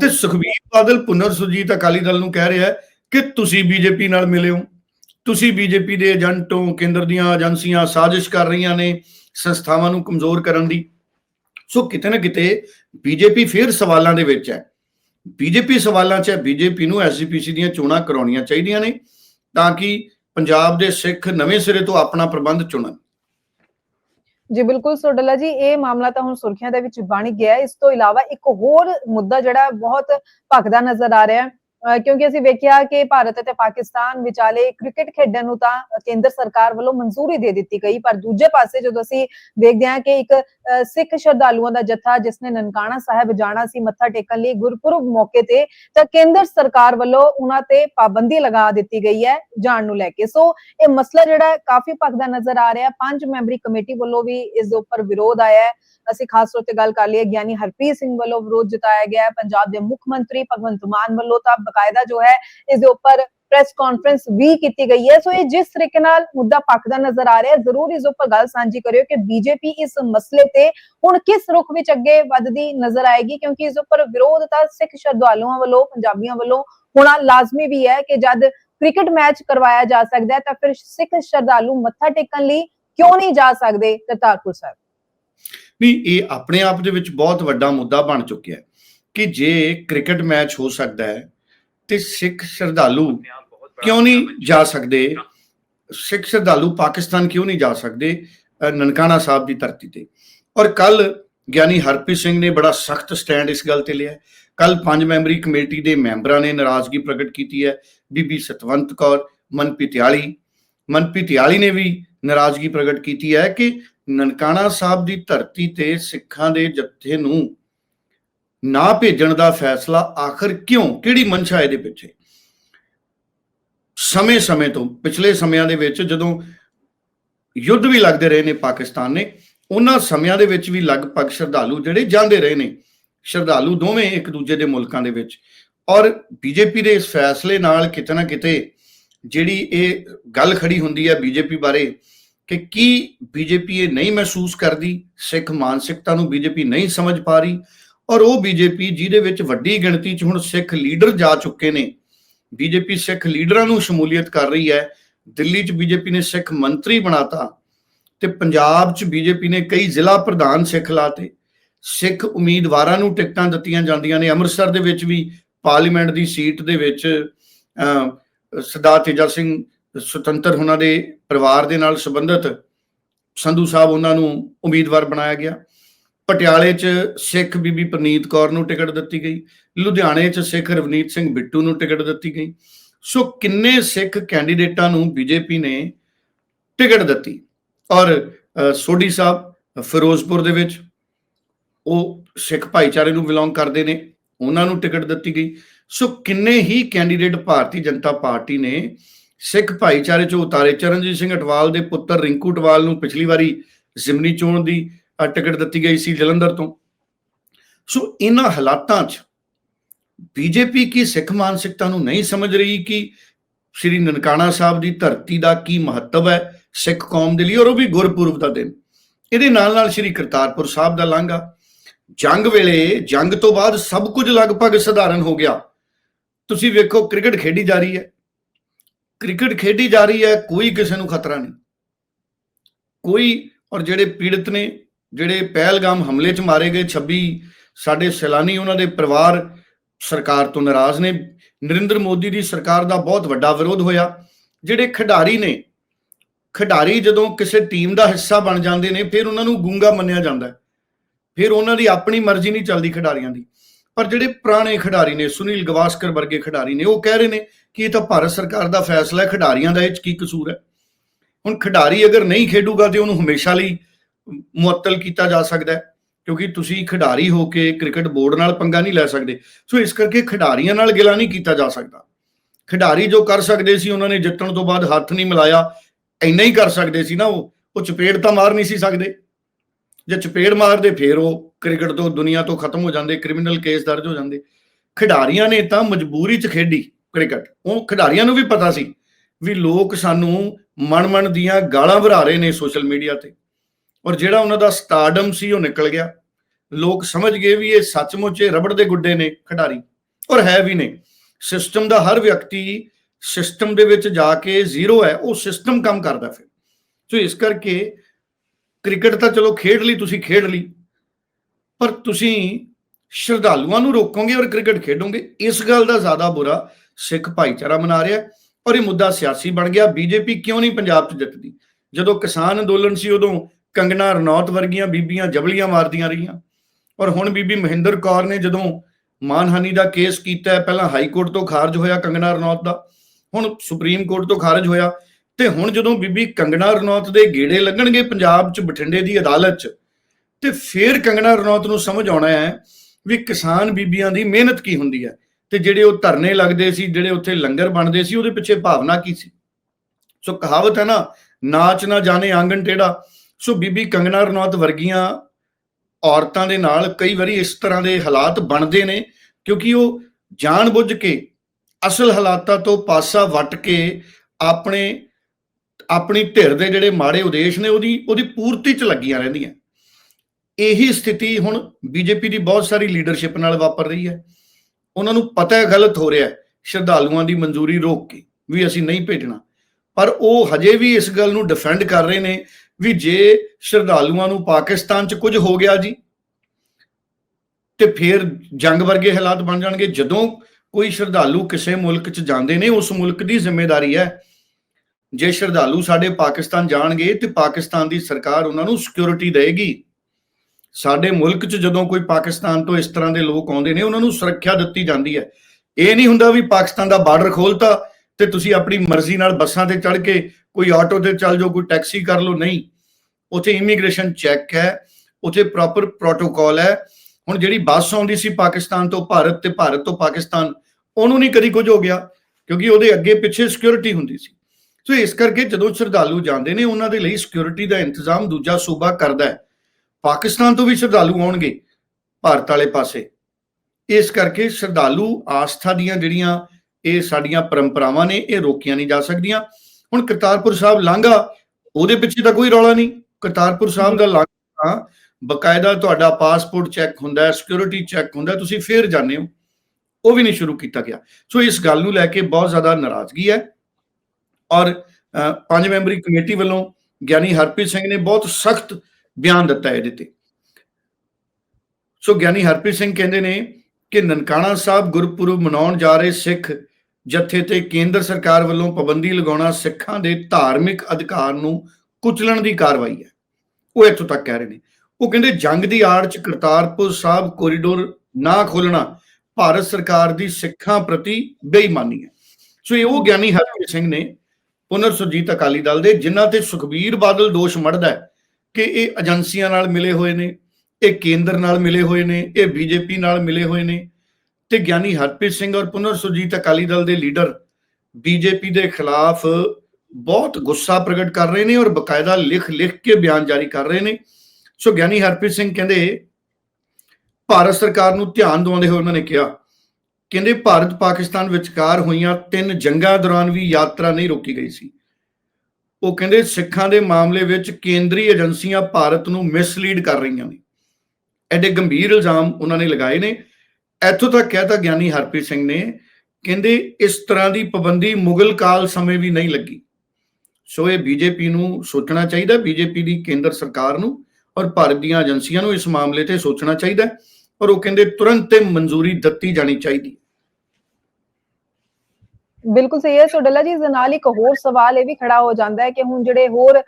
ਤੇ ਸੁਖਬੀਰ ਬਾਦਲ ਪੁਨਰ ਸੁਰਜੀਤ ਅਕਾਲੀ ਦਲ ਨੂੰ ਕਹਿ ਰਿਹਾ ਕਿ ਤੁਸੀਂ ਬੀਜੇਪੀ ਨਾਲ ਮਿਲੇ ਹੋ। ਤੁਸੀਂ ਬੀਜੇਪੀ ਦੇ ਏਜੰਟ ਹੋ ਕੇਂਦਰ ਦੀਆਂ ਏਜੰਸੀਆਂ ਸਾਜ਼ਿਸ਼ ਕਰ ਰਹੀਆਂ ਨੇ ਸੰਸਥਾਵਾਂ ਨੂੰ ਕਮਜ਼ੋਰ ਕਰਨ ਦੀ। ਸੋ ਕਿਤੇ ਨਾ ਕਿਤੇ ਬੀਜੇਪੀ ਫਿਰ ਸਵਾਲਾਂ ਦੇ ਵਿੱਚ ਹੈ। ਬੀਜੇਪੀ ਸਵਾਲਾਂ 'ਚ ਹੈ, ਬੀਜੇਪੀ ਨੂੰ ਐਸਜੀਪੀਸੀ ਦੀਆਂ ਚੋਣਾਂ ਕਰਾਉਣੀਆਂ ਚਾਹੀਦੀਆਂ ਨੇ ਤਾਂ ਕਿ ਪੰਜਾਬ ਦੇ ਸਿੱਖ ਨਵੇਂ ਸਿਰੇ ਤੋਂ ਆਪਣਾ ਪ੍ਰਬੰਧ ਚੁਣਨ। ਜੀ, ਬਿਲਕੁਲ ਸੋਡਲਾ ਜੀ, ਇਹ ਮਾਮਲਾ ਤਾਂ ਹੁਣ ਸੁਰਖੀਆਂ ਦੇ ਵਿੱਚ ਬਣ ਗਿਆ। ਇਸ ਤੋਂ ਇਲਾਵਾ ਇੱਕ ਹੋਰ ਮੁੱਦਾ ਜਿਹੜਾ ਬਹੁਤ ਭਖਦਾ ਨਜ਼ਰ ਆ ਰਿਹਾ ਹੈ ਕਿਉਂਕਿ ਅਸੀਂ ਵੇਖਿਆ ਕਿ ਭਾਰਤ ਅਤੇ ਪਾਕਿਸਤਾਨ ਵਿਚਾਲੇ ਕ੍ਰਿਕਟ ਖੇਡਣ ਨੂੰ ਤਾਂ ਕੇਂਦਰ ਸਰਕਾਰ ਵੱਲੋਂ ਮਨਜ਼ੂਰੀ ਦੇ ਦਿੱਤੀ ਗਈ, ਪਰ ਦੂਜੇ ਪਾਸੇ ਜਦੋਂ ਅਸੀਂ ਵੇਖਦੇ ਹਾਂ ਕਿ ਇੱਕ ਸਿੱਖ ਸ਼ਰਧਾਲੂਆਂ ਦਾ ਜੱਥਾ ਜਿਸਨੇ ਨਨਕਾਣਾ ਸਾਹਿਬ ਜਾਣਾ ਸੀ ਮੱਥਾ ਟੇਕਣ ਲਈ ਗੁਰਪੁਰਬ ਮੌਕੇ ਤੇ, ਤਾਂ ਕੇਂਦਰ ਸਰਕਾਰ ਵੱਲੋਂ ਉਹਨਾਂ ਤੇ ਪਾਬੰਦੀ ਲਗਾ ਦਿੱਤੀ ਗਈ ਹੈ ਜਾਣ ਨੂੰ ਲੈ ਕੇ। ਸੋ ਇਹ ਮਸਲਾ ਜਿਹੜਾ ਕਾਫੀ ਭਖਦਾ ਨਜ਼ਰ ਆ ਰਿਹਾ। ਪੰਜ ਮੈਂਬਰੀ ਕਮੇਟੀ ਵੱਲੋਂ ਵੀ ਇਸ ਦੇ ਉੱਪਰ ਵਿਰੋਧ ਆਇਆ ਹੈ। ਅਸੀਂ ਖਾਸ ਤੌਰ ਤੇ ਗੱਲ ਕਰ ਲਈਏ ਗਿਆਨੀ ਹਰਪ੍ਰੀਤ ਸਿੰਘ ਵੱਲੋਂ ਵਿਰੋਧ ਜਤਾਇਆ ਗਿਆ ਹੈ। ਪੰਜਾਬ ਦੇ ਮੁੱਖ ਮੰਤਰੀ ਭਗਵੰਤ ਮਾਨ ਵੱਲੋਂ ਤਾਂ ਬਕਾਇਦਾ ਜੋ ਹੈ, ਇਸ ਦੇ ਉੱਪਰ ਪ੍ਰੈਸ ਕਾਨਫਰੰਸ ਵੀ ਕੀਤੀ ਗਈ ਹੈ। ਸੋ ਇਹ ਜਿਸ ਤਰੀਕੇ ਨਾਲ ਮੁੱਦਾ ਪੱਕਦਾ ਨਜ਼ਰ ਆ ਰਿਹਾ ਹੈ, ਜ਼ਰੂਰ ਇਸ ਉੱਪਰ ਗੱਲ ਸਾਂਝੀ ਕਰਿਓ ਕਿ ਬੀਜੇਪੀ ਇਸ ਮਸਲੇ ਤੇ ਹੁਣ ਕਿਸ ਰੁਖ ਵਿੱਚ ਅੱਗੇ ਵੱਧਦੀ ਨਜ਼ਰ ਆਏਗੀ, ਕਿਉਂਕਿ ਇਸ ਉੱਪਰ ਵਿਰੋਧ ਤਾਂ ਸਿੱਖ ਸ਼ਰਧਾਲੂਆਂ ਵੱਲੋਂ, ਪੰਜਾਬੀਆਂ ਵੱਲੋਂ ਹੋਣਾ ਲਾਜ਼ਮੀ ਵੀ ਹੈ ਕਿ ਜਦ ਕ੍ਰਿਕਟ ਮੈਚ ਕਰਵਾਇਆ ਜਾ ਸਕਦਾ ਹੈ, ਤਾਂ ਫਿਰ ਸਿੱਖ ਸ਼ਰਧਾਲੂ ਮੱਥਾ ਟੇਕਣ ਲਈ ਕਿਉਂ ਨਹੀਂ ਜਾ ਸਕਦੇ? ਕਰਤਾਰਪੁਰ ਸਾਹਿਬ। ਨਹੀਂ, ਇਹ ਆਪਣੇ ਆਪ ਦੇ ਵਿੱਚ ਬਹੁਤ ਵੱਡਾ ਮੁੱਦਾ ਬਣ ਚੁੱਕਿਆ ਹੈ ਕਿ ਜੇ ਕ੍ਰਿਕਟ ਮੈਚ ਹੋ ਸਕਦਾ ਹੈ ਤੇ ਸਿੱਖ ਸ਼ਰਧਾਲੂ ਕਿਉਂ ਨਹੀਂ ਜਾ ਸਕਦੇ? ਸਿੱਖ ਸ਼ਰਧਾਲੂ ਪਾਕਿਸਤਾਨ ਕਿਉਂ ਨਹੀਂ ਜਾ ਸਕਦੇ ਨਨਕਾਣਾ ਸਾਹਿਬ ਦੀ ਧਰਤੀ ਤੇ? ਔਰ ਕੱਲ ਗਿਆਨੀ ਹਰਪ੍ਰੀਤ ਸਿੰਘ ਨੇ ਬੜਾ ਸਖਤ ਸਟੈਂਡ ਇਸ ਗੱਲ ਤੇ ਲਿਆ। ਕੱਲ ਪੰਜ ਮੈਂਬਰੀ ਕਮੇਟੀ ਦੇ ਮੈਂਬਰਾਂ ਨੇ ਨਾਰਾਜ਼ਗੀ ਪ੍ਰਗਟ ਕੀਤੀ ਹੈ। ਬੀਬੀ ਸਤਵੰਤ ਕੌਰ, ਮਨਪ੍ਰੀਤ ਯਾਲੀ ਮਨਪ੍ਰੀਤ ਯਾਲੀ ਨੇ ਵੀ ਨਾਰਾਜ਼ਗੀ ਪ੍ਰਗਟ ਕੀਤੀ ਹੈ ਕਿ ਨਨਕਾਣਾ ਸਾਹਿਬ ਦੀ ਧਰਤੀ ਤੇ ਸਿੱਖਾਂ ਦੇ ਜੱਥੇ ਨੂੰ ਨਾ ਭੇਜਣ ਦਾ ਫੈਸਲਾ ਆਖਰ ਕਿਉਂ? ਕਿਹੜੀ ਮਨਸ਼ਾ ਇਹਦੇ ਪਿੱਛੇ? ਸਮੇਂ-ਸਮੇਂ ਤੋਂ, ਪਿਛਲੇ ਸਮਿਆਂ ਦੇ ਵਿੱਚ ਜਦੋਂ ਯੁੱਧ ਵੀ ਲੱਗਦੇ ਰਹੇ ਨੇ ਪਾਕਿਸਤਾਨ ਨੇ, ਉਹਨਾਂ ਸਮਿਆਂ ਦੇ ਵਿੱਚ ਵੀ ਲਗਭਗ ਸ਼ਰਧਾਲੂ ਜਿਹੜੇ ਜਾਂਦੇ ਰਹੇ ਨੇ, ਸ਼ਰਧਾਲੂ ਦੋਵੇਂ ਇੱਕ ਦੂਜੇ ਦੇ ਮੁਲਕਾਂ ਦੇ ਵਿੱਚ। ਔਰ ਬੀਜੇਪੀ ਦੇ ਇਸ ਫੈਸਲੇ ਨਾਲ ਕਿਤੇ ਨਾ ਕਿਤੇ ਜਿਹੜੀ ਇਹ ਗੱਲ ਖੜੀ ਹੁੰਦੀ ਹੈ ਬੀਜੇਪੀ ਬਾਰੇ ਕਿ ਕੀ ਬੀਜੇਪੀ ਇਹ ਨਹੀਂ ਮਹਿਸੂਸ ਕਰਦੀ, ਸਿੱਖ ਮਾਨਸਿਕਤਾ ਨੂੰ ਬੀਜੇਪੀ ਨਹੀਂ ਸਮਝ ਪਾ ਰਹੀ ਔਰ ਉਹ ਬੀਜੇਪੀ, ਜਿਹਦੇ ਵਿੱਚ ਵੱਡੀ ਗਿਣਤੀ 'ਚ ਹੁਣ ਸਿੱਖ ਲੀਡਰ ਜਾ ਚੁੱਕੇ ਨੇ। ਬੀਜੇਪੀ ਸਿੱਖ ਲੀਡਰਾਂ ਨੂੰ ਸ਼ਮੂਲੀਅਤ ਕਰ ਰਹੀ ਹੈ। ਦਿੱਲੀ 'ਚ ਬੀਜੇਪੀ ਨੇ ਸਿੱਖ ਮੰਤਰੀ ਬਣਾਤਾ ਤੇ ਪੰਜਾਬ 'ਚ ਬੀਜੇਪੀ ਨੇ ਕਈ ਜ਼ਿਲ੍ਹਾ ਪ੍ਰਧਾਨ ਸਿੱਖ ਲਾਤੇ। ਸਿੱਖ ਉਮੀਦਵਾਰਾਂ ਨੂੰ ਟਿਕਟਾਂ ਦਿੱਤੀਆਂ ਜਾਂਦੀਆਂ ਨੇ। ਅੰਮ੍ਰਿਤਸਰ ਦੇ ਵਿੱਚ ਵੀ ਪਾਰਲੀਮੈਂਟ ਦੀ ਸੀਟ ਦੇ ਵਿੱਚ ਸਰਦਾਰ ਤੇਜਾ ਸਿੰਘ ਸੁਤੰਤਰ ਉਹਨਾਂ ਦੇ ਪਰਿਵਾਰ ਦੇ ਨਾਲ ਸੰਬੰਧਿਤ। ਸੰਧੂ ਸਾਹਿਬ ਉਹਨਾਂ ਨੂੰ ਉਮੀਦਵਾਰ ਬਣਾਇਆ ਗਿਆ। ਪਟਿਆਲੇ 'ਚ ਸਿੱਖ ਬੀਬੀ ਪ੍ਰਨੀਤ ਕੌਰ ਨੂੰ ਟਿਕਟ ਦਿੱਤੀ ਗਈ, ਲੁਧਿਆਣੇ 'ਚ ਸਿੱਖ ਰਵਨੀਤ ਸਿੰਘ ਬਿੱਟੂ ਨੂੰ ਟਿਕਟ ਦਿੱਤੀ ਗਈ। ਸੋ ਕਿੰਨੇ ਸਿੱਖ ਕੈਂਡੀਡੇਟਾਂ ਨੂੰ ਬੀਜੇਪੀ ਨੇ ਟਿਕਟ ਦਿੱਤੀ? ਔਰ ਸੋਢੀ ਸਾਹਿਬ, ਫਿਰੋਜ਼ਪੁਰ ਦੇ ਵਿੱਚ ਉਹ ਸਿੱਖ ਭਾਈਚਾਰੇ ਨੂੰ ਬਿਲੋਂਗ ਕਰਦੇ ਨੇ, ਉਹਨਾਂ ਨੂੰ ਟਿਕਟ ਦਿੱਤੀ ਗਈ। ਸੋ ਕਿੰਨੇ ਹੀ ਕੈਂਡੀਡੇਟ ਭਾਰਤੀ ਜਨਤਾ ਪਾਰਟੀ ਨੇ ਸਿੱਖ ਭਾਈਚਾਰੇ ਚੋਂ ਉਤਾਰੇ? ਚਰਨਜੀਤ ਸਿੰਘ ਅਟਵਾਲ ਦੇ ਪੁੱਤਰ ਰਿੰਕੂ ਅਟਵਾਲ ਨੂੰ ਪਿਛਲੀ ਵਾਰੀ ਜ਼ਿਮਨੀ ਚੋਣ ਦੀ ਟਿਕਟ ਦਿੱਤੀ ਗਈ ਸੀ ਜਲੰਧਰ ਤੋਂ। ਸੋ ਇਹਨਾਂ ਹਾਲਾਤਾਂ 'ਚ ਬੀਜੇਪੀ ਕੀ ਸਿੱਖ ਮਾਨਸਿਕਤਾ ਨੂੰ ਨਹੀਂ ਸਮਝ ਰਹੀ ਕਿ ਸ੍ਰੀ ਨਨਕਾਣਾ ਸਾਹਿਬ ਦੀ ਧਰਤੀ ਦਾ ਕੀ ਮਹੱਤਵ ਹੈ ਸਿੱਖ ਕੌਮ ਦੇ ਲਈ ਔਰ ਉਹ ਵੀ ਗੁਰਪੁਰਬ ਦਾ ਦਿਨ। ਇਹਦੇ ਨਾਲ ਨਾਲ ਸ੍ਰੀ ਕਰਤਾਰਪੁਰ ਸਾਹਿਬ ਦਾ ਲਾਂਘਾ। ਜੰਗ ਵੇਲੇ, ਜੰਗ ਤੋਂ ਬਾਅਦ ਸਭ ਕੁਝ ਲਗਭਗ ਸਧਾਰਨ ਹੋ ਗਿਆ। ਤੁਸੀਂ ਵੇਖੋ, ਕ੍ਰਿਕਟ ਖੇਡੀ ਜਾ ਰਹੀ ਹੈ। ਕ੍ਰਿਕਟ ਖੇਡੀ ਜਾ ਰਹੀ ਹੈ, ਕੋਈ ਕਿਸੇ ਨੂੰ ਖਤਰਾ ਨਹੀਂ। ਕੋਈ ਔਰ ਜਿਹੜੇ ਪੀੜਤ ਨੇ ਜਿਹੜੇ ਪਹਿਲਗਾਮ ਹਮਲੇ 'ਚ ਮਾਰੇ ਗਏ 26 ਸਾਡੇ ਸੈਲਾਨੀ, ਉਹਨਾਂ ਦੇ ਪਰਿਵਾਰ ਸਰਕਾਰ ਤੋਂ ਨਾਰਾਜ਼ ਨੇ। ਨਰਿੰਦਰ ਮੋਦੀ ਦੀ ਸਰਕਾਰ ਦਾ ਬਹੁਤ ਵੱਡਾ ਵਿਰੋਧ ਹੋਇਆ, ਜਿਹੜੇ ਖਿਡਾਰੀ ਨੇ, ਖਿਡਾਰੀ ਜਦੋਂ ਕਿਸੇ ਟੀਮ ਦਾ ਹਿੱਸਾ ਬਣ ਜਾਂਦੇ ਨੇ, ਫਿਰ ਉਹਨਾਂ ਨੂੰ ਗੂੰਗਾ ਮੰਨਿਆ ਜਾਂਦਾ ਫਿਰ ਉਹਨਾਂ ਦੀ ਆਪਣੀ ਮਰਜ਼ੀ ਨਹੀਂ ਚੱਲਦੀ ਖਿਡਾਰੀਆਂ ਦੀ। ਪਰ ਜਿਹੜੇ ਪੁਰਾਣੇ ਖਿਡਾਰੀ ਨੇ, ਸੁਨੀਲ ਗਵਾਸਕਰ ਵਰਗੇ ਖਿਡਾਰੀ ਨੇ, ਉਹ ਕਹਿ ਰਹੇ ਨੇ ਕਿ ਇਹ ਤਾਂ ਭਾਰਤ ਸਰਕਾਰ ਦਾ ਫੈਸਲਾ ਹੈ, ਖਿਡਾਰੀਆਂ ਦਾ ਇਹ 'ਚ ਕੀ ਕਸੂਰ ਹੈ? ਹੁਣ ਖਿਡਾਰੀ ਅਗਰ ਨਹੀਂ ਖੇਡੂਗਾ ਤੇ ਉਹਨੂੰ ਹਮੇਸ਼ਾ ਲਈ ਮੁਅੱਤਲ ਕੀਤਾ ਜਾ ਸਕਦਾ ਹੈ, ਕਿਉਂਕਿ ਤੁਸੀਂ ਖਿਡਾਰੀ ਹੋ ਕੇ ਕ੍ਰਿਕਟ ਬੋਰਡ ਨਾਲ ਪੰਗਾ ਨਹੀਂ ਲੈ ਸਕਦੇ। ਸੋ ਇਸ ਕਰਕੇ ਖਿਡਾਰੀਆਂ ਨਾਲ ਗਿਲਾ ਨਹੀਂ ਕੀਤਾ ਜਾ ਸਕਦਾ। ਖਿਡਾਰੀ ਜੋ ਕਰ ਸਕਦੇ ਸੀ, ਉਹਨਾਂ ਨੇ ਜਿੱਤਣ ਤੋਂ ਬਾਅਦ ਹੱਥ ਨਹੀਂ ਮਿਲਾਇਆ, ਇੰਨਾ ਹੀ ਕਰ ਸਕਦੇ ਸੀ ਨਾ ਉਹ। ਉਹ ਚਪੇੜ ਤਾਂ ਮਾਰ ਨਹੀਂ ਸੀ ਸਕਦੇ। ਜੇ ਚਪੇੜ ਮਾਰਦੇ, ਫੇਰ ਉਹ ਕ੍ਰਿਕਟ ਤੋਂ, ਦੁਨੀਆ ਤੋਂ ਖਤਮ ਹੋ ਜਾਂਦੇ, ਕ੍ਰਿਮੀਨਲ ਕੇਸ ਦਰਜ ਹੋ ਜਾਂਦੇ। ਖਿਡਾਰੀਆਂ ਨੇ ਤਾਂ ਮਜਬੂਰੀ 'ਚ ਖੇਡੀ ਕ੍ਰਿਕਟ। ਉਹ ਖਿਡਾਰੀਆਂ ਨੂੰ ਵੀ ਪਤਾ ਸੀ ਵੀ ਲੋਕ ਸਾਨੂੰ ਮਨ-ਮਨ ਦੀਆਂ ਗਾਲਾਂ ਵਰਾ ਰਹੇ ਨੇ ਸੋਸ਼ਲ ਮੀਡੀਆ ਤੇ। ਔਰ ਜਿਹੜਾ ਉਹਨਾਂ ਦਾ ਸਟਾਰਡਮ ਸੀ, ਉਹ ਨਿਕਲ ਗਿਆ। ਲੋਕ ਸਮਝ ਗਏ ਵੀ ਇਹ ਸੱਚਮੁੱਚ ਰਬੜ ਦੇ ਗੁੱਡੇ ਨੇ, ਖਿਡਾਰੀ। ਔਰ ਹੈ ਵੀ ਨੇ। ਸਿਸਟਮ ਦਾ ਹਰ ਵਿਅਕਤੀ ਸਿਸਟਮ ਦੇ ਵਿੱਚ ਜਾ ਕੇ ਜ਼ੀਰੋ ਹੈ, ਉਹ ਸਿਸਟਮ ਕੰਮ ਕਰਦਾ ਫਿਰ। ਸੋ ਇਸ ਕਰਕੇ ਕ੍ਰਿਕਟ ਤਾਂ ਚਲੋ ਖੇਡ ਲਈ, ਤੁਸੀਂ ਖੇਡ ਲਈ। ਪਰ ਤੁਸੀਂ ਸ਼ਰਧਾਲੂਆਂ ਨੂੰ ਰੋਕੋਗੇ ਔਰ ਕ੍ਰਿਕਟ ਖੇਡੋਗੇ, ਇਸ ਗੱਲ ਦਾ ਜ਼ਿਆਦਾ ਬੁਰਾ ਸਿੱਖ ਭਾਈਚਾਰਾ ਮਨਾ ਰਿਹਾ ਔਰ ਇਹ ਮੁੱਦਾ ਸਿਆਸੀ ਬਣ ਗਿਆ। ਬੀਜੇਪੀ ਕਿਉਂ ਨਹੀਂ ਪੰਜਾਬ 'ਚ ਜਿੱਤਦੀ? ਜਦੋਂ ਕਿਸਾਨ ਅੰਦੋਲਨ ਸੀ, ਉਦੋਂ ਕੰਗਨਾ ਰਣੌਤ ਵਰਗੀਆਂ ਬੀਬੀਆਂ ਜਬਲੀਆਂ ਮਾਰਦੀਆਂ ਰਹੀਆਂ। ਔਰ ਹੁਣ ਬੀਬੀ ਮਹਿੰਦਰ ਕੌਰ ਨੇ ਜਦੋਂ ਮਾਨਹਾਨੀ ਦਾ ਕੇਸ ਕੀਤਾ ਹੈ, ਪਹਿਲਾਂ ਹਾਈ ਕੋਰਟ ਤੋਂ ਖਾਰਜ ਹੋਇਆ ਕੰਗਨਾ ਰਣੌਤ ਦਾ ਹੁਣ ਸੁਪਰੀਮ ਕੋਰਟ ਤੋਂ ਖਾਰਜ ਹੋਇਆ। ਤੇ ਹੁਣ ਜਦੋਂ ਬੀਬੀ ਕੰਗਨਾ ਰਣੌਤ ਦੇ ਗੇੜੇ ਲੱਗਣਗੇ ਪੰਜਾਬ 'ਚ ਬਠਿੰਡੇ ਦੀ ਅਦਾਲਤ 'ਚ ਤੇ ਫੇਰ ਕੰਗਨਾ ਰਣੌਤ ਨੂੰ ਸਮਝ ਆਉਣਾ ਹੈ ਵੀ ਕਿਸਾਨ ਬੀਬੀਆਂ ਦੀ ਮਿਹਨਤ ਕੀ ਹੁੰਦੀ ਹੈ। ਤੇ ਜਿਹੜੇ ਉਹ ਧਰਨੇ ਲੱਗਦੇ ਸੀ ਜਿਹੜੇ ਉੱਥੇ ਲੰਗਰ ਬਣਦੇ ਸੀ ਉਹਦੇ ਪਿੱਛੇ ਭਾਵਨਾ ਕੀ ਸੀ? ਸੋ ਕਹਾਵਤ ਹੈ ਨਾ ਨਾਚ ਨਾ ਜਾਣੇ ਆਂਗਣ ਟੇੜਾ। ਸੋ ਬੀਬੀ ਕੰਗਨਾ ਰਣੌਤ ਵਰਗੀਆਂ ਔਰਤਾਂ ਦੇ ਨਾਲ ਕਈ ਵਾਰੀ ਇਸ ਤਰ੍ਹਾਂ ਦੇ ਹਾਲਾਤ ਬਣਦੇ ਨੇ, ਕਿਉਂਕਿ ਉਹ ਜਾਣਬੁੱਝ ਕੇ ਅਸਲ ਹਾਲਾਤਾਂ ਤੋਂ ਪਾਸਾ ਵੱਟ ਕੇ ਆਪਣੇ, ਆਪਣੀ ਧਿਰ ਦੇ ਜਿਹੜੇ ਮਾੜੇ ਉਦੇਸ਼ ਨੇ ਉਹਦੀ ਉਹਦੀ ਪੂਰਤੀ 'ਚ ਲੱਗੀਆਂ ਰਹਿੰਦੀਆਂ। ਇਹੀ ਸਥਿਤੀ ਹੁਣ ਬੀਜੇਪੀ ਦੀ ਬਹੁਤ ਸਾਰੀ ਲੀਡਰਸ਼ਿਪ ਨਾਲ ਵਾਪਰ ਰਹੀ ਹੈ। ਉਹਨਾਂ ਨੂੰ ਪਤਾ ਹੈ, ਗਲਤ ਹੋ ਰਿਹਾ ਹੈ, ਸ਼ਰਧਾਲੂਆਂ ਦੀ ਮਨਜ਼ੂਰੀ ਰੋਕ ਕੇ ਵੀ ਅਸੀਂ ਨਹੀਂ ਭੇਜਣਾ। ਪਰ ਉਹ ਹਜੇ ਵੀ ਇਸ ਗੱਲ ਨੂੰ ਡਿਫੈਂਡ ਕਰ ਰਹੇ ਨੇ ਵੀ ਜੇ ਸ਼ਰਧਾਲੂਆਂ ਨੂੰ ਪਾਕਿਸਤਾਨ 'ਚ ਕੁਝ ਹੋ ਗਿਆ ਜੀ, ਤੇ ਫਿਰ ਜੰਗ ਵਰਗੇ ਹਾਲਾਤ ਬਣ ਜਾਣਗੇ। ਜਦੋਂ ਕੋਈ ਸ਼ਰਧਾਲੂ ਕਿਸੇ ਮੁਲਕ 'ਚ ਜਾਂਦੇ ਨੇ, ਉਸ ਮੁਲਕ ਦੀ ਜ਼ਿੰਮੇਵਾਰੀ ਹੈ, ਜੇ ਸ਼ਰਧਾਲੂ ਸਾਡੇ ਪਾਕਿਸਤਾਨ ਜਾਣਗੇ, ਤੇ ਪਾਕਿਸਤਾਨ ਦੀ ਸਰਕਾਰ ਉਹਨਾਂ ਨੂੰ ਸਿਕਿਉਰਿਟੀ ਦੇਵੇਗੀ ਸਾਡੇ ਮੁਲਕ 'ਚ ਜਦੋਂ ਕੋਈ ਪਾਕਿਸਤਾਨ ਤੋਂ ਇਸ ਤਰ੍ਹਾਂ ਦੇ ਲੋਕ ਆਉਂਦੇ ਨੇ, ਉਹਨਾਂ ਨੂੰ ਸੁਰੱਖਿਆ ਦਿੱਤੀ ਜਾਂਦੀ ਹੈ। ਇਹ ਨਹੀਂ ਹੁੰਦਾ ਵੀ ਪਾਕਿਸਤਾਨ ਦਾ ਬਾਰਡਰ ਖੋਲਤਾ ਤੇ ਤੁਸੀਂ ਆਪਣੀ ਮਰਜ਼ੀ ਨਾਲ ਬੱਸਾਂ ਤੇ ਚੜ੍ਹ ਕੇ ਕੋਈ ਆਟੋ ਤੇ ਚੱਲ ਜਾਓ, ਕੋਈ ਟੈਕਸੀ ਕਰ ਲਓ, ਨਹੀਂ। ਉੱਥੇ ਇਮੀਗ੍ਰੇਸ਼ਨ ਚੈੱਕ ਹੈ, ਉੱਥੇ ਪ੍ਰੋਪਰ ਪ੍ਰੋਟੋਕਾਲ ਹੈ। ਹੁਣ ਜਿਹੜੀ ਬੱਸ ਆਉਂਦੀ ਸੀ ਪਾਕਿਸਤਾਨ ਤੋਂ ਭਾਰਤ ਤੇ ਭਾਰਤ ਤੋਂ ਪਾਕਿਸਤਾਨ, ਉਹਨੂੰ ਨਹੀਂ ਕਦੀ ਕੁਝ ਹੋ ਗਿਆ, ਕਿਉਂਕਿ ਉਹਦੇ ਅੱਗੇ ਪਿੱਛੇ ਸਿਕਿਉਰਿਟੀ ਹੁੰਦੀ ਸੀ। ਸੋ ਇਸ ਕਰਕੇ ਜਦੋਂ ਸ਼ਰਧਾਲੂ ਜਾਂਦੇ ਨੇ, ਉਹਨਾਂ ਦੇ ਲਈ ਸਿਕਿਉਰਿਟੀ ਦਾ ਇੰਤਜ਼ਾਮ ਦੂਜਾ ਸੂਬਾ ਕਰਦਾ ਹੈ। ਪਾਕਿਸਤਾਨ ਤੋਂ ਵੀ ਸ਼ਰਧਾਲੂ ਆਉਣਗੇ, ਭਾਰਤ ਵਾਲੇ ਪਾਸੇ। ਇਸ ਕਰਕੇ ਸ਼ਰਧਾਲੂ ਆਸਥਾ ਦੀਆਂ ਜਿਹੜੀਆਂ ਇਹ ਸਾਡੀਆਂ ਪਰੰਪਰਾਵਾਂ ਨੇ, ਇਹ ਰੋਕੀਆਂ ਨਹੀਂ ਜਾ ਸਕਦੀਆਂ। ਹੁਣ ਕਰਤਾਰਪੁਰ ਸਾਹਿਬ ਲਾਂਘਾ ਉਹਦੇ ਪਿੱਛੇ ਤਾਂ ਕੋਈ ਰੌਲਾ ਨਹੀਂ। ਕਰਤਾਰਪੁਰ ਸਾਹਿਬ ਦਾ ਲਾਂਘਾ ਬਕਾਇਦਾ ਤੁਹਾਡਾ ਪਾਸਪੋਰਟ ਚੈੱਕ ਹੁੰਦਾ ਹੈ ਸਿਕਿਉਰਿਟੀ ਚੈੱਕ ਹੁੰਦਾ ਤੁਸੀਂ ਫੇਰ ਜਾਂਦੇ ਹੋ। ਉਹ ਵੀ ਨਹੀਂ ਸ਼ੁਰੂ ਕੀਤਾ ਗਿਆ। ਸੋ ਇਸ ਗੱਲ ਨੂੰ ਲੈ ਕੇ ਬਹੁਤ ਜ਼ਿਆਦਾ ਨਾਰਾਜ਼ਗੀ ਹੈ। ਔਰ ਅ, ਪੰਜ ਮੈਂਬਰੀ ਕਮੇਟੀ ਵੱਲੋਂ ਗਿਆਨੀ ਹਰਪ੍ਰੀਤ ਸਿੰਘ ਨੇ ਬਹੁਤ ਸਖਤ ਬਿਆਨ ਦਿੱਤਾ ਇਹਦੇ ਤੇ। ਸੋ ਗਿਆਨੀ ਹਰਪ੍ਰੀਤ ਸਿੰਘ ਕਹਿੰਦੇ ਨੇ ਕਿ ਨਨਕਾਣਾ ਸਾਹਿਬ ਗੁਰਪੁਰਬ ਮਨਾਉਣ ਜਾ ਰਹੇ ਸਿੱਖ ਜੱਥੇ ਤੇ ਕੇਂਦਰ ਸਰਕਾਰ ਵੱਲੋਂ ਪਾਬੰਦੀ ਲਗਾਉਣਾ ਸਿੱਖਾਂ ਦੇ ਧਾਰਮਿਕ ਅਧਿਕਾਰ ਨੂੰ ਕੁਚਲਣ ਦੀ ਕਾਰਵਾਈ ਹੈ। ਉਹ ਇੱਥੋਂ ਤੱਕ ਕਹਿ ਰਹੇ ਨੇ। ਉਹ ਕਹਿੰਦੇ, ਜੰਗ ਦੀ ਆੜ ਚ ਕਰਤਾਰਪੁਰ ਸਾਹਿਬ ਕੋਰੀਡੋਰ ਨਾ ਖੋਲਣਾ ਭਾਰਤ ਸਰਕਾਰ ਦੀ ਸਿੱਖਾਂ ਪ੍ਰਤੀ ਬੇਈਮਾਨੀ ਹੈ। ਸੋ ਇਹ ਉਹ ਗਿਆਨੀ ਹਰਪ੍ਰੀਤ ਸਿੰਘ ਨੇ, ਪੁਨਰ ਸੁਰਜੀਤ ਅਕਾਲੀ ਦਲ ਦੇ, ਜਿਨ੍ਹਾਂ ਤੇ ਸੁਖਬੀਰ ਬਾਦਲ ਦੋਸ਼ ਮੜਦਾ ਹੈ ਕਿ ਇਹ ਏਜੰਸੀਆਂ ਨਾਲ ਮਿਲੇ ਹੋਏ ਨੇ, ਇਹ ਕੇਂਦਰ ਨਾਲ ਮਿਲੇ ਹੋਏ ਨੇ, ਇਹ ਬੀਜੇਪੀ ਨਾਲ ਮਿਲੇ ਹੋਏ ਨੇ ਤੇ ਗਿਆਨੀ ਹਰਪ੍ਰੀਤ ਸਿੰਘ ਔਰ ਪੁਨਰ ਸੁਰਜੀਤ ਅਕਾਲੀ ਦਲ ਦੇ ਲੀਡਰ ਬੀਜੇਪੀ ਦੇ ਖਿਲਾਫ ਬਹੁਤ ਗੁੱਸਾ ਪ੍ਰਗਟ ਕਰ ਰਹੇ ਨੇ ਔਰ ਬਕਾਇਦਾ ਲਿਖ ਲਿਖ ਕੇ ਬਿਆਨ ਜਾਰੀ ਕਰ ਰਹੇ ਨੇ। ਸੋ ਗਿਆਨੀ ਹਰਪ੍ਰੀਤ ਸਿੰਘ ਕਹਿੰਦੇ, ਭਾਰਤ ਸਰਕਾਰ ਨੂੰ ਧਿਆਨ ਦਿਵਾਉਂਦੇ ਹੋਏ ਉਹਨਾਂ ਨੇ ਕਿਹਾ, ਕਹਿੰਦੇ ਭਾਰਤ ਪਾਕਿਸਤਾਨ ਵਿਚਕਾਰ ਹੋਈਆਂ ਤਿੰਨ ਜੰਗਾਂ ਦੌਰਾਨ ਵੀ ਯਾਤਰਾ ਨਹੀਂ ਰੋਕੀ ਗਈ ਸੀ। ਉਹ ਕਹਿੰਦੇ ਸਿੱਖਾਂ ਦੇ ਮਾਮਲੇ ਵਿੱਚ ਕੇਂਦਰੀ ਏਜੰਸੀਆਂ ਭਾਰਤ ਨੂੰ ਮਿਸਲੀਡ ਕਰ ਰਹੀਆਂ ਨੇ। ਐਡੇ ਗੰਭੀਰ ਇਲਜ਼ਾਮ ਉਹਨਾਂ ਨੇ ਲਗਾਏ ਨੇ ਇੱਥੋਂ ਤੱਕ ਕਹਿਤਾ ਗਿਆਨੀ ਹਰਪ੍ਰੀਤ ਸਿੰਘ ਨੇ ਕਹਿੰਦੇ ਇਸ ਤਰ੍ਹਾਂ ਦੀ ਪਾਬੰਦੀ ਮੁਗਲ ਕਾਲ ਸਮੇਂ ਵੀ ਨਹੀਂ ਲੱਗੀ। ਸੋ ਇਹ ਬੀਜੇਪੀ ਨੂੰ ਸੋਚਣਾ ਚਾਹੀਦਾ, ਬੀਜੇਪੀ ਦੀ ਕੇਂਦਰ ਸਰਕਾਰ ਨੂੰ ਔਰ ਭਾਰਤ ਦੀਆਂ ਏਜੰਸੀਆਂ ਨੂੰ ਇਸ ਮਾਮਲੇ ਤੇ ਸੋਚਣਾ ਚਾਹੀਦਾ ਔਰ ਉਹ ਕਹਿੰਦੇ ਤੁਰੰਤ ਤੇ ਮਨਜ਼ੂਰੀ ਦਿੱਤੀ ਜਾਣੀ ਚਾਹੀਦੀ। ਬਿਲਕੁਲ ਸਹੀ ਹੈ। ਸੋ ਡੱਲਾ ਜੀ, ਇਸ ਦੇ ਨਾਲ ਇੱਕ ਹੋਰ ਸਵਾਲ ਇਹ ਵੀ ਖੜਾ ਹੋ ਜਾਂਦਾ ਹੈ ਕਿ ਹੁਣ ਜਿਹੜੇ ਹੋਰ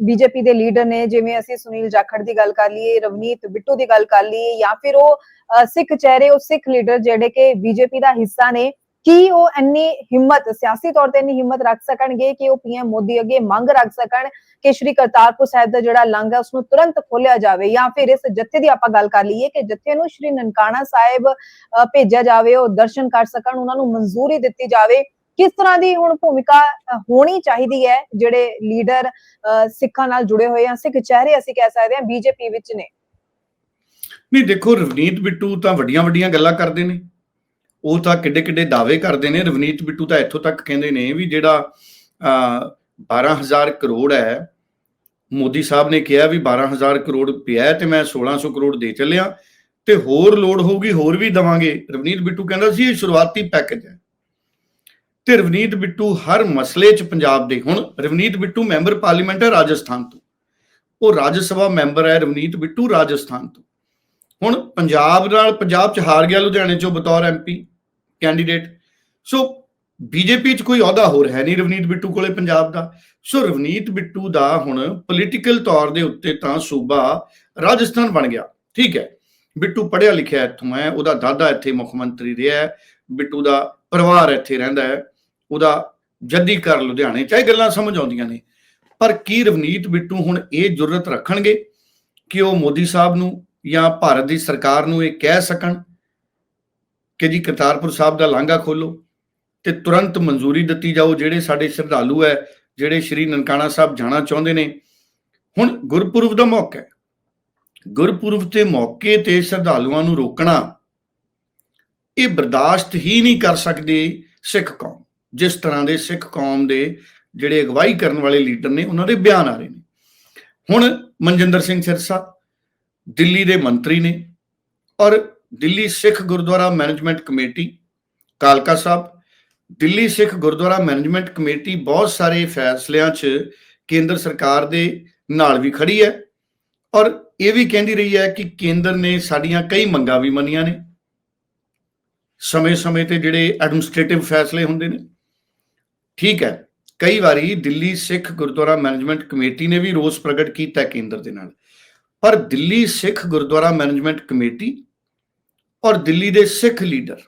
ਬੀਜੇਪੀ ਦੇ ਲੀਡਰ ਨੇ, ਜਿਵੇਂ ਅਸੀਂ ਸੁਨੀਲ ਜਾਖੜ ਦੀ ਗੱਲ ਕਰ ਲਈਏ, ਰਵਨੀਤ ਬਿੱਟੂ ਦੀ ਗੱਲ ਕਰ ਲਈਏ, ਜਾਂ ਫਿਰ ਉਹ ਸਿੱਖ ਚਿਹਰੇ, ਉਹ ਸਿੱਖ ਲੀਡਰ ਜਿਹੜੇ ਕਿ ਬੀਜੇਪੀ ਦਾ ਹਿੱਸਾ ਨੇ, ਕੀ ਉਹ ਇੰਨੀ ਹਿੰਮਤ, ਸਿਆਸੀ ਤੌਰ ਤੇ ਇੰਨੀ ਹਿੰਮਤ ਰੱਖ ਸਕਣਗੇ ਕਿ ਉਹ ਪੀਐਮ ਮੋਦੀ ਅੱਗੇ ਮੰਗ ਰੱਖ ਸਕਣ ਕਿ ਸ਼੍ਰੀ ਕਰਤਾਰਪੁਰ ਸਾਹਿਬ ਦਾ ਜਿਹੜਾ ਲੰਗ ਹੈ ਉਸ ਨੂੰ ਤੁਰੰਤ ਖੋਲਿਆ ਜਾਵੇ? ਜਾਂ ਫਿਰ ਇਸ ਜੱਥੇ ਦੀ ਆਪਾਂ ਗੱਲ ਕਰ ਲਈਏ ਕਿ ਜੱਥੇ ਨੂੰ ਸ਼੍ਰੀ ਨਨਕਾਣਾ ਸਾਹਿਬ ਭੇਜਿਆ ਜਾਵੇ, ਉਹ ਦਰਸ਼ਨ ਕਰ ਸਕਣ, ਉਹਨਾਂ ਨੂੰ ਮਨਜ਼ੂਰੀ ਦਿੱਤੀ ਜਾਵੇ। ਕਿਸ ਤਰ੍ਹਾਂ ਦੀ ਹੁਣ ਭੂਮਿਕਾ ਹੋਣੀ ਚਾਹੀਦੀ ਹੈ? ਜਿਹੜੇ ਲੀਡਰ ਸਿੱਖਾਂ ਨਾਲ ਜੁੜੇ ਹੋਏ ਆ ਸਿੱਖ ਚਿਹਰੇ ਅਸੀਂ ਕਹਿ ਸਕਦੇ ਹਾਂ ਬੀਜੇਪੀ ਵਿੱਚ ਨੇ। ਨਹੀਂ ਦੇਖੋ ਰਵਨੀਤ ਬਿੱਟੂ ਤਾਂ ਵੱਡੀਆਂ ਵੱਡੀਆਂ ਗੱਲਾਂ ਕਰਦੇ ਨੇ। ਉਹ ਤਾਂ ਕਿੱਡੇ ਕਿੱਡੇ ਦਾਅਵੇ ਕਰਦੇ ਨੇ। ਰਵਨੀਤ ਬਿੱਟੂ ਤਾਂ ਇੱਥੋਂ ਤੱਕ ਕਹਿੰਦੇ ਨੇ ਵੀ ਜਿਹੜਾ ਅਹ, 12000 ਕਰੋੜ ਹੈ ਮੋਦੀ ਸਾਹਿਬ ਨੇ ਕਿਹਾ ਵੀ 12000 ਕਰੋੜ ਪਿਆ ਤੇ ਮੈਂ 1600 ਕਰੋੜ ਦੇ ਚੱਲਿਆ ਤੇ ਹੋਰ ਲੋੜ ਹੋਊਗੀ ਹੋਰ ਵੀ ਦਵਾਂਗੇ। ਰਵਨੀਤ ਬਿੱਟੂ ਕਹਿੰਦਾ ਸੀ ਇਹ ਸ਼ੁਰੂਆਤੀ ਪੈਕੇਜ ਹੈ। ਤੇ ਰਵਨੀਤ ਬਿੱਟੂ ਹਰ ਮਸਲੇ 'ਚ ਪੰਜਾਬ ਦੇ ਹੁਣ। ਰਵਨੀਤ ਬਿੱਟੂ ਮੈਂਬਰ ਪਾਰਲੀਮੈਂਟ ਹੈ ਰਾਜਸਥਾਨ ਤੋਂ। ਉਹ ਰਾਜ ਸਭਾ ਮੈਂਬਰ ਹੈ ਰਵਨੀਤ ਬਿੱਟੂ ਰਾਜਸਥਾਨ ਤੋਂ। ਹੁਣ ਪੰਜਾਬ ਨਾਲ ਪੰਜਾਬ 'ਚ ਹਾਰ ਗਿਆ ਲੁਧਿਆਣੇ 'ਚੋਂ ਬਤੌਰ ਐਮਪੀ ਕੈਂਡੀਡੇਟ। ਸੋ ਬੀਜੇਪੀ 'ਚ ਕੋਈ ਅਹੁਦਾ ਹੋਰ ਹੈ ਨਹੀਂ ਰਵਨੀਤ ਬਿੱਟੂ ਕੋਲੇ ਪੰਜਾਬ ਦਾ। ਸੋ ਰਵਨੀਤ ਬਿੱਟੂ ਦਾ ਹੁਣ ਪੋਲੀਟੀਕਲ ਤੌਰ ਦੇ ਉੱਤੇ ਤਾਂ ਸੂਬਾ ਰਾਜਸਥਾਨ ਬਣ ਗਿਆ। ਠੀਕ ਹੈ। ਬਿੱਟੂ ਪੜਿਆ ਲਿਖਿਆ ਇੱਥੋਂ ਹੈ, ਉਹਦਾ ਦਾਦਾ ਇੱਥੇ ਮੁੱਖ ਮੰਤਰੀ ਰਿਹਾ ਹੈ। ਬਿੱਟੂ ਦਾ ਪਰਿਵਾਰ ਇੱਥੇ ਰਹਿੰਦਾ ਹੈ। ਉਹਦਾ ਜੱਦੀ ਘਰ ਲੁਧਿਆਣੇ, ਚਾਹੇ ਗੱਲਾਂ ਸਮਝ ਆਉਂਦੀਆਂ ਨੇ। ਪਰ ਕੀ ਰਵਨੀਤ ਬਿੱਟੂ ਹੁਣ ਇਹ ਜੁਰਤ ਰੱਖਣਗੇ ਕਿ ਉਹ ਮੋਦੀ ਸਾਹਿਬ ਨੂੰ ਜਾਂ ਭਾਰਤ ਦੀ ਸਰਕਾਰ ਨੂੰ ਇਹ ਕਹਿ ਸਕਣ ਕਿ ਜੀ ਕਰਤਾਰਪੁਰ ਸਾਹਿਬ ਦਾ ਲਾਂਘਾ ਖੋਲੋ ਤੇ ਤੁਰੰਤ ਮਨਜ਼ੂਰੀ ਦਿੱਤੀ ਜਾਓ ਜਿਹੜੇ ਸਾਡੇ ਸ਼ਰਧਾਲੂ ਹੈ, ਜਿਹੜੇ ਸ਼੍ਰੀ ਨਨਕਾਣਾ ਸਾਹਿਬ ਜਾਣਾ ਚਾਹੁੰਦੇ ਨੇ। ਹੁਣ ਗੁਰਪੁਰਬ ਦਾ ਮੌਕਾ ਹੈ। ਗੁਰਪੁਰਬ ਤੇ ਮੌਕੇ ਤੇ ਸ਼ਰਧਾਲੂਆਂ ਨੂੰ ਰੋਕਣਾ, ਇਹ ਬਰਦਾਸ਼ਤ ਹੀ ਨਹੀਂ ਕਰ ਸਕਦੇ ਸਿੱਖ ਕੌਮ। ਜਿਸ ਤਰ੍ਹਾਂ ਦੇ ਸਿੱਖ ਕੌਮ ਦੇ ਜਿਹੜੇ ਅਗਵਾਈ ਕਰਨ ਵਾਲੇ ਲੀਡਰ ਨੇ, ਉਹਨਾਂ ਦੇ ਬਿਆਨ ਆ ਰਹੇ ਨੇ। ਹੁਣ ਮਨਜਿੰਦਰ ਸਿੰਘ ਸਿਰਸਾ ਦਿੱਲੀ ਦੇ ਮੰਤਰੀ ਨੇ ਔਰ ਦਿੱਲੀ ਸਿੱਖ ਗੁਰਦੁਆਰਾ ਮੈਨੇਜਮੈਂਟ ਕਮੇਟੀ, ਕਾਲਕਾ ਸਾਹਿਬ, ਦਿੱਲੀ ਸਿੱਖ ਗੁਰਦੁਆਰਾ ਮੈਨੇਜਮੈਂਟ ਕਮੇਟੀ ਬਹੁਤ ਸਾਰੇ ਫੈਸਲਿਆਂ 'ਚ ਕੇਂਦਰ ਸਰਕਾਰ ਦੇ ਨਾਲ ਵੀ ਖੜੀ ਹੈ ਔਰ ਇਹ ਵੀ ਕਹਿੰਦੀ ਰਹੀ ਹੈ ਕਿ ਕੇਂਦਰ ਨੇ ਸਾਡੀਆਂ ਕਈ ਮੰਗਾਂ ਵੀ ਮੰਨੀਆਂ ਨੇ। ਸਮੇਂ-ਸਮੇਂ ਤੇ ਜਿਹੜੇ ਐਡਮਿਨਿਸਟ੍ਰੇਟਿਵ ਫੈਸਲੇ ਹੁੰਦੇ ਨੇ ਠੀਕ ਹੈ ਕਈ ਵਾਰੀ ਦਿੱਲੀ ਸਿੱਖ ਗੁਰਦੁਆਰਾ ਮੈਨੇਜਮੈਂਟ ਕਮੇਟੀ ਨੇ ਵੀ ਰੋਸ ਪ੍ਰਗਟ ਕੀਤਾ ਹੈ ਕੇਂਦਰ ਦੇ ਨਾਲ ਪਰ ਦਿੱਲੀ ਸਿੱਖ ਗੁਰਦੁਆਰਾ ਮੈਨੇਜਮੈਂਟ ਕਮੇਟੀ ਔਰ ਦਿੱਲੀ ਦੇ ਸਿੱਖ ਲੀਡਰ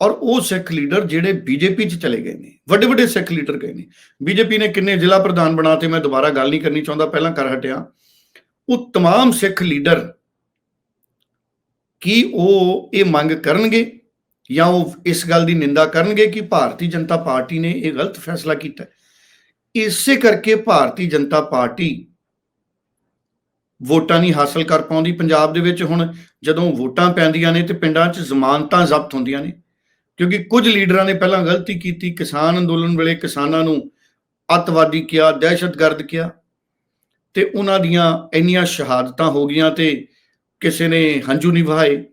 ਔਰ ਉਹ ਸਿੱਖ ਲੀਡਰ ਜਿਹੜੇ ਬੀਜੇਪੀ 'ਚ ਚਲੇ ਗਏ ਨੇ ਵੱਡੇ ਵੱਡੇ ਸਿੱਖ ਲੀਡਰ ਗਏ ਨੇ ਬੀਜੇਪੀ ਨੇ ਕਿੰਨੇ ਜ਼ਿਲ੍ਹਾ ਪ੍ਰਧਾਨ ਬਣਾਤੇ ਮੈਂ ਦੁਬਾਰਾ ਗੱਲ ਨਹੀਂ ਕਰਨੀ ਚਾਹੁੰਦਾ ਪਹਿਲਾਂ ਕਰ ਹਟਿਆ ਉਹ तमाम ਸਿੱਖ ਲੀਡਰ ਕੀ ਉਹ ਇਹ ਮੰਗ ਕਰਨਗੇ ਜਾਂ ਉਹ ਇਸ ਗੱਲ ਦੀ ਨਿੰਦਾ ਕਰਨਗੇ ਕਿ ਭਾਰਤੀ ਜਨਤਾ ਪਾਰਟੀ ਨੇ ਇਹ ਗਲਤ ਫੈਸਲਾ ਕੀਤਾ ਇਸੇ ਕਰਕੇ ਭਾਰਤੀ ਜਨਤਾ ਪਾਰਟੀ ਵੋਟਾਂ ਨਹੀਂ ਹਾਸਲ ਕਰ ਪਾਉਂਦੀ। ਪੰਜਾਬ ਦੇ ਵਿੱਚ ਹੁਣ ਜਦੋਂ ਵੋਟਾਂ ਪੈਂਦੀਆਂ ਨੇ ਤੇ ਪਿੰਡਾਂ 'ਚ ਜ਼ਮਾਨਤਾਂ ਜ਼ਬਤ ਹੁੰਦੀਆਂ ਨੇ, ਕਿਉਂਕਿ ਕੁਝ ਲੀਡਰਾਂ ਨੇ ਪਹਿਲਾਂ ਗਲਤੀ ਕੀਤੀ, ਕਿਸਾਨ ਅੰਦੋਲਨ ਵੇਲੇ ਕਿਸਾਨਾਂ ਨੂੰ ਅੱਤਵਾਦੀ ਕਿਹਾ ਦਹਿਸ਼ਤਗਰਦ ਕਿਹਾ ਤੇ ਉਹਨਾਂ ਦੀਆਂ ਇੰਨੀਆਂ ਸ਼ਹਾਦਤਾਂ ਹੋ ਗਈਆਂ ਤੇ ਕਿਸੇ ਨੇ ਹੰਝੂ ਨਹੀਂ ਵਹਾਏ।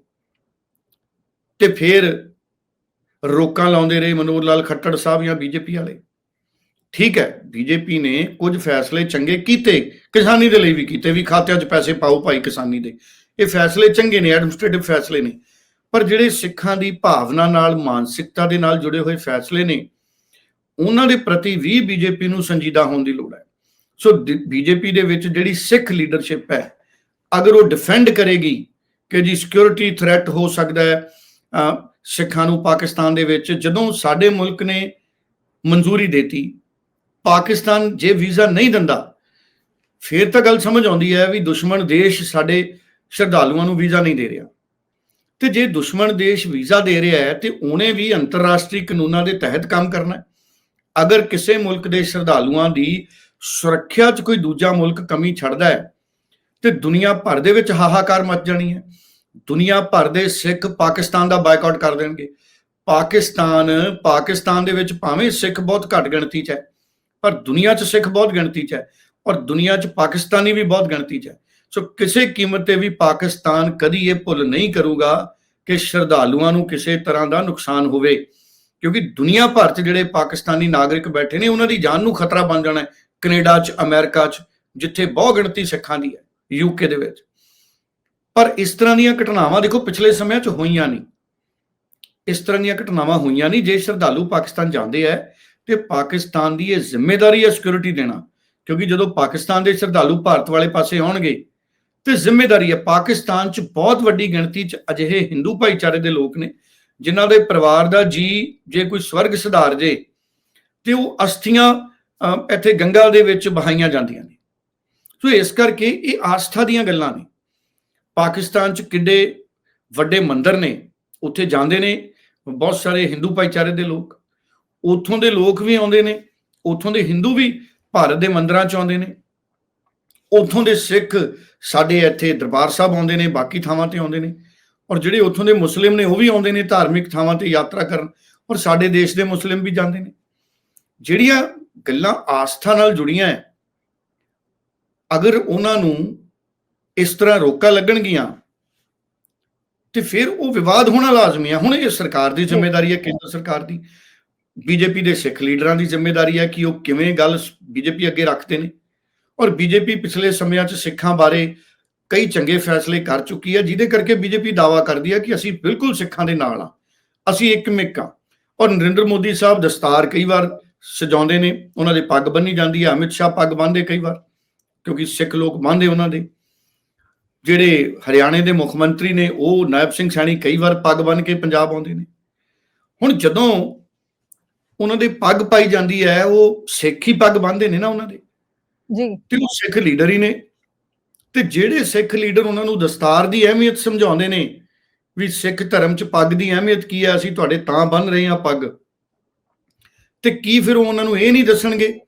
ਤੇ ਫਿਰ ਰੋਕਾਂ ਲਾਉਂਦੇ ਰਹੇ ਮਨੋਹਰ ਲਾਲ ਖੱਟੜ ਸਾਹਿਬ ਜਾਂ ਬੀਜੇਪੀ ਵਾਲੇ। ਠੀਕ ਹੈ, ਬੀਜੇਪੀ ਨੇ ਕੁਝ ਫੈਸਲੇ ਚੰਗੇ ਕੀਤੇ, ਕਿਸਾਨੀ ਦੇ ਲਈ ਵੀ ਕੀਤੇ, ਵੀ ਖਾਤਿਆਂ 'ਚ ਪੈਸੇ ਪਾਓ ਭਾਈ ਕਿਸਾਨੀ ਦੇ। ਇਹ ਫੈਸਲੇ ਚੰਗੇ ਨੇ ਐਡਮਿਨਿਸਟ੍ਰੇਟਿਵ ਫੈਸਲੇ ਨੇ। ਪਰ ਜਿਹੜੇ ਸਿੱਖਾਂ ਦੀ ਭਾਵਨਾ ਨਾਲ, ਮਾਨਸਿਕਤਾ ਦੇ ਨਾਲ ਜੁੜੇ ਹੋਏ ਫੈਸਲੇ ਨੇ, ਉਹਨਾਂ ਦੇ ਪ੍ਰਤੀ ਵੀ ਬੀਜੇਪੀ ਨੂੰ ਸੰਜੀਦਾ ਹੋਣ ਦੀ ਲੋੜ ਹੈ। ਸੋ ਬੀਜੇਪੀ ਦੇ ਵਿੱਚ ਜਿਹੜੀ ਸਿੱਖ ਲੀਡਰਸ਼ਿਪ ਹੈ, ਅਗਰ ਉਹ ਡਿਫੈਂਡ ਕਰੇਗੀ ਕਿ ਜੀ ਸਿਕਿਉਰਿਟੀ ਥ੍ਰੈਟ ਹੋ ਸਕਦਾ ਹੈ ਸਿੱਖਾਂ ਨੂੰ ਪਾਕਿਸਤਾਨ ਦੇ ਵਿੱਚ ਜਦੋਂ ਸਾਡੇ ਮੁਲਕ ਨੇ ਮਨਜ਼ੂਰੀ ਦਿੱਤੀ, ਪਾਕਿਸਤਾਨ ਜੇ ਵੀਜ਼ਾ ਨਹੀਂ ਦਿੰਦਾ, ਫਿਰ ਤਾਂ ਗੱਲ ਸਮਝ ਆਉਂਦੀ ਹੈ ਵੀ ਦੁਸ਼ਮਣ ਦੇਸ਼ ਸਾਡੇ ਸ਼ਰਧਾਲੂਆਂ ਨੂੰ ਵੀਜ਼ਾ ਨਹੀਂ ਦੇ ਰਿਹਾ। ਤੇ ਜੇ ਦੁਸ਼ਮਣ ਦੇਸ਼ ਵੀਜ਼ਾ ਦੇ ਰਿਹਾ ਹੈ, ਤੇ ਉਹਨੇ ਵੀ ਅੰਤਰਰਾਸ਼ਟਰੀ ਕਾਨੂੰਨਾਂ ਦੇ ਤਹਿਤ ਕੰਮ ਕਰਨਾ ਹੈ। ਅਗਰ ਕਿਸੇ ਮੁਲਕ ਦੇ ਸ਼ਰਧਾਲੂਆਂ ਦੀ ਸੁਰੱਖਿਆ 'ਚ ਕੋਈ ਦੂਜਾ ਮੁਲਕ ਕਮੀ ਛੱਡਦਾ ਹੈ, ਤੇ ਦੁਨੀਆ ਭਰ ਦੇ ਵਿੱਚ ਹਾਹਾਕਾਰ ਮਚ ਜਾਣੀ ਹੈ। ਦੁਨੀਆ ਭਰ ਦੇ ਸਿੱਖ ਪਾਕਿਸਤਾਨ ਦਾ ਬਾਈਕਾਟ ਕਰ ਦੇਣਗੇ। ਪਾਕਿਸਤਾਨ ਪਾਕਿਸਤਾਨ ਦੇ ਵਿੱਚ ਭਾਵੇਂ ਸਿੱਖ ਬਹੁਤ ਘੱਟ ਗਿਣਤੀ 'ਚ ਹੈ, ਪਰ ਦੁਨੀਆ 'ਚ ਸਿੱਖ ਬਹੁਤ ਗਿਣਤੀ 'ਚ ਹੈ ਔਰ ਦੁਨੀਆ 'ਚ ਪਾਕਿਸਤਾਨੀ ਵੀ ਬਹੁਤ ਗਿਣਤੀ 'ਚ ਹੈ। ਸੋ ਕਿਸੇ ਕੀਮਤ ਤੇ ਵੀ ਪਾਕਿਸਤਾਨ ਕਦੀ ਇਹ ਭੁੱਲ ਨਹੀਂ ਕਰੂਗਾ ਕਿ ਸ਼ਰਧਾਲੂਆਂ ਨੂੰ ਕਿਸੇ ਤਰ੍ਹਾਂ ਦਾ ਨੁਕਸਾਨ ਹੋਵੇ, ਕਿਉਂਕਿ ਦੁਨੀਆ ਭਰ 'ਚ ਜਿਹੜੇ ਪਾਕਿਸਤਾਨੀ ਨਾਗਰਿਕ ਬੈਠੇ ਨੇ, ਉਹਨਾਂ ਦੀ ਜਾਨ ਨੂੰ ਖਤਰਾ ਬਣ ਜਾਣਾ ਹੈ। ਕੈਨੇਡਾ 'ਚ, ਅਮਰੀਕਾ 'ਚ, ਜਿੱਥੇ ਬਹੁਤ ਗਿਣਤੀ ਸਿੱਖਾਂ ਦੀ ਹੈ ਯੂਕੇ ਦੇ ਵਿੱਚ। ਪਰ ਇਸ ਤਰ੍ਹਾਂ ਦੀਆਂ ਘਟਨਾਵਾਂ ਦੇਖੋ ਪਿਛਲੇ ਸਮਿਆਂ 'ਚ ਹੋਈਆਂ ਨਹੀਂ। ਇਸ ਤਰ੍ਹਾਂ ਦੀਆਂ ਘਟਨਾਵਾਂ ਹੋਈਆਂ ਨਹੀਂ, ਜੇ ਸ਼ਰਧਾਲੂ ਪਾਕਿਸਤਾਨ ਜਾਂਦੇ ਆ ਤੇ ਪਾਕਿਸਤਾਨ ਦੀ ਇਹ ਜ਼ਿੰਮੇਵਾਰੀ ਹੈ ਸਿਕਿਉਰਿਟੀ ਦੇਣਾ, ਕਿਉਂਕਿ ਜਦੋਂ ਪਾਕਿਸਤਾਨ ਦੇ ਸ਼ਰਧਾਲੂ ਭਾਰਤ ਵਾਲੇ ਪਾਸੇ ਆਉਣਗੇ ਤੇ ਜ਼ਿੰਮੇਵਾਰੀ ਹੈ ਪਾਕਿਸਤਾਨ 'ਚ ਬਹੁਤ ਵੱਡੀ ਗਿਣਤੀ 'ਚ ਅਜਿਹੇ ਹਿੰਦੂ ਭਾਈਚਾਰੇ ਦੇ ਲੋਕ ਨੇ, ਜਿਨ੍ਹਾਂ ਦੇ ਪਰਿਵਾਰ ਦਾ ਜੀ ਜੇ ਕੋਈ ਸਵਰਗ ਸੁਧਾਰ ਜੇ ਤੇ ਉਹ ਅਸਥੀਆਂ ਇੱਥੇ ਗੰਗਾ ਦੇ ਵਿੱਚ ਬਹਾਈਆਂ ਜਾਂਦੀਆਂ ਨੇ। ਸੋ ਇਸ ਕਰਕੇ ਇਹ ਆਸਥਾ ਦੀਆਂ ਗੱਲਾਂ ਨੇ। ਪਾਕਿਸਤਾਨ 'ਚ ਕਿੱਡੇ ਵੱਡੇ ਮੰਦਰ ਨੇ, ਉੱਥੇ ਜਾਂਦੇ ਨੇ, ਬਹੁਤ ਸਾਰੇ ਹਿੰਦੂ ਭਾਈਚਾਰੇ ਦੇ ਲੋਕ। ਉੱਥੋਂ ਦੇ ਲੋਕ ਵੀ ਆਉਂਦੇ ਨੇ, ਉੱਥੋਂ ਦੇ ਹਿੰਦੂ ਵੀ ਭਾਰਤ ਦੇ ਮੰਦਰਾਂ 'ਚ ਆਉਂਦੇ ਨੇ। ਉੱਥੋਂ ਦੇ ਸਿੱਖ ਸਾਡੇ ਇੱਥੇ ਦਰਬਾਰ ਸਾਹਿਬ ਆਉਂਦੇ ਨੇ, ਬਾਕੀ ਥਾਵਾਂ ਤੇ ਆਉਂਦੇ ਨੇ। ਔਰ ਜਿਹੜੇ ਉੱਥੋਂ ਦੇ ਮੁਸਲਿਮ ਨੇ, ਉਹ ਵੀ ਆਉਂਦੇ ਨੇ ਧਾਰਮਿਕ ਥਾਵਾਂ ਤੇ ਯਾਤਰਾ ਕਰਨ। ਔਰ ਸਾਡੇ ਦੇਸ਼ ਦੇ ਮੁਸਲਿਮ ਵੀ ਜਾਂਦੇ ਨੇ। ਜਿਹੜੀਆਂ ਗੱਲਾਂ ਆਸਥਾ ਨਾਲ ਜੁੜੀਆਂ ਹੈ ਅਗਰ ਉਹਨਾਂ ਨੂੰ ਇਸ ਤਰ੍ਹਾਂ ਰੋਕਾਂ ਲੱਗਣਗੀਆਂ। ਤੇ ਫਿਰ ਉਹ ਵਿਵਾਦ ਹੋਣਾ ਲਾਜ਼ਮੀ ਹੈ ਹੁਣ ਇਹ ਸਰਕਾਰ ਦੀ ਜ਼ਿੰਮੇਵਾਰੀ ਹੈ ਕੇਂਦਰ ਸਰਕਾਰ ਦੀ। ਬੀਜੇਪੀ ਦੇ ਸਿੱਖ ਲੀਡਰਾਂ ਦੀ ਜ਼ਿੰਮੇਵਾਰੀ ਹੈ ਕਿ ਉਹ ਕਿਵੇਂ ਗੱਲ ਬੀਜੇਪੀ ਅੱਗੇ ਰੱਖਦੇ ਨੇ। ਔਰ ਬੀਜੇਪੀ ਪਿਛਲੇ ਸਮਿਆਂ 'ਚ ਸਿੱਖਾਂ ਬਾਰੇ ਕਈ ਚੰਗੇ ਫੈਸਲੇ ਕਰ ਚੁੱਕੀ ਹੈ ਜਿਹਦੇ ਕਰਕੇ ਬੀਜੇਪੀ ਦਾਵਾ ਕਰਦੀ ਹੈ ਕਿ ਅਸੀਂ ਬਿਲਕੁਲ ਸਿੱਖਾਂ ਦੇ ਨਾਲ ਆ। ਅਸੀਂ ਇੱਕ ਮਿੱਕ ਆ। ਔਰ ਨਰਿੰਦਰ ਮੋਦੀ ਸਾਹਿਬ ਦਸਤਾਰ ਕਈ ਵਾਰ ਸਜਾਉਂਦੇ ਨੇ। ਉਹਨਾਂ ਦੇ ਪੱਗ ਬੰਨੀ ਜਾਂਦੀ ਹੈ ਅਮਿਤ ਸ਼ਾਹ ਪੱਗ ਬੰਨ੍ਹਦੇ ਕਈ ਵਾਰ, ਕਿਉਂਕਿ ਸਿੱਖ ਲੋਕ ਬੰਨਦੇ ਉਹਨਾਂ ਦੇ। ਜਿਹੜੇ ਹਰਿਆਣੇ ਦੇ ਮੁੱਖ ਮੰਤਰੀ ਨੇ ਉਹ ਨਾਇਬ ਸਿੰਘ ਸੈਣੀ ਕਈ ਵਾਰ ਪੱਗ ਬੰਨ੍ਹ ਕੇ ਪੰਜਾਬ ਆਉਂਦੇ ਨੇ। ਹੁਣ ਜਦੋਂ ਉਹਨਾਂ ਦੇ ਪੱਗ ਪਾਈ ਜਾਂਦੀ ਹੈ ਉਹ ਸਿੱਖ ਹੀ ਪੱਗ ਬੰਨ੍ਹਦੇ ਨੇ ਨਾ ਉਹਨਾਂ ਦੇ। ਜੀ। ਤੇ ਉਹ ਸਿੱਖ ਲੀਡਰ ਹੀ ਨੇ। ਤੇ ਜਿਹੜੇ ਸਿੱਖ ਲੀਡਰ ਉਹਨਾਂ ਨੂੰ ਦਸਤਾਰ ਦੀ ਅਹਿਮੀਅਤ ਸਮਝਾਉਂਦੇ ਨੇ ਵੀ ਸਿੱਖ ਧਰਮ 'ਚ ਪੱਗ ਦੀ ਅਹਿਮੀਅਤ ਕੀ ਹੈ ਅਸੀਂ ਤੁਹਾਡੇ ਤਾਂ ਬੰਨ ਰਹੇ ਹਾਂ ਪੱਗ। ਤੇ ਕੀ ਫਿਰ ਉਹ ਉਹਨਾਂ ਨੂੰ ਇਹ ਨਹੀਂ ਦੱਸਣਗੇ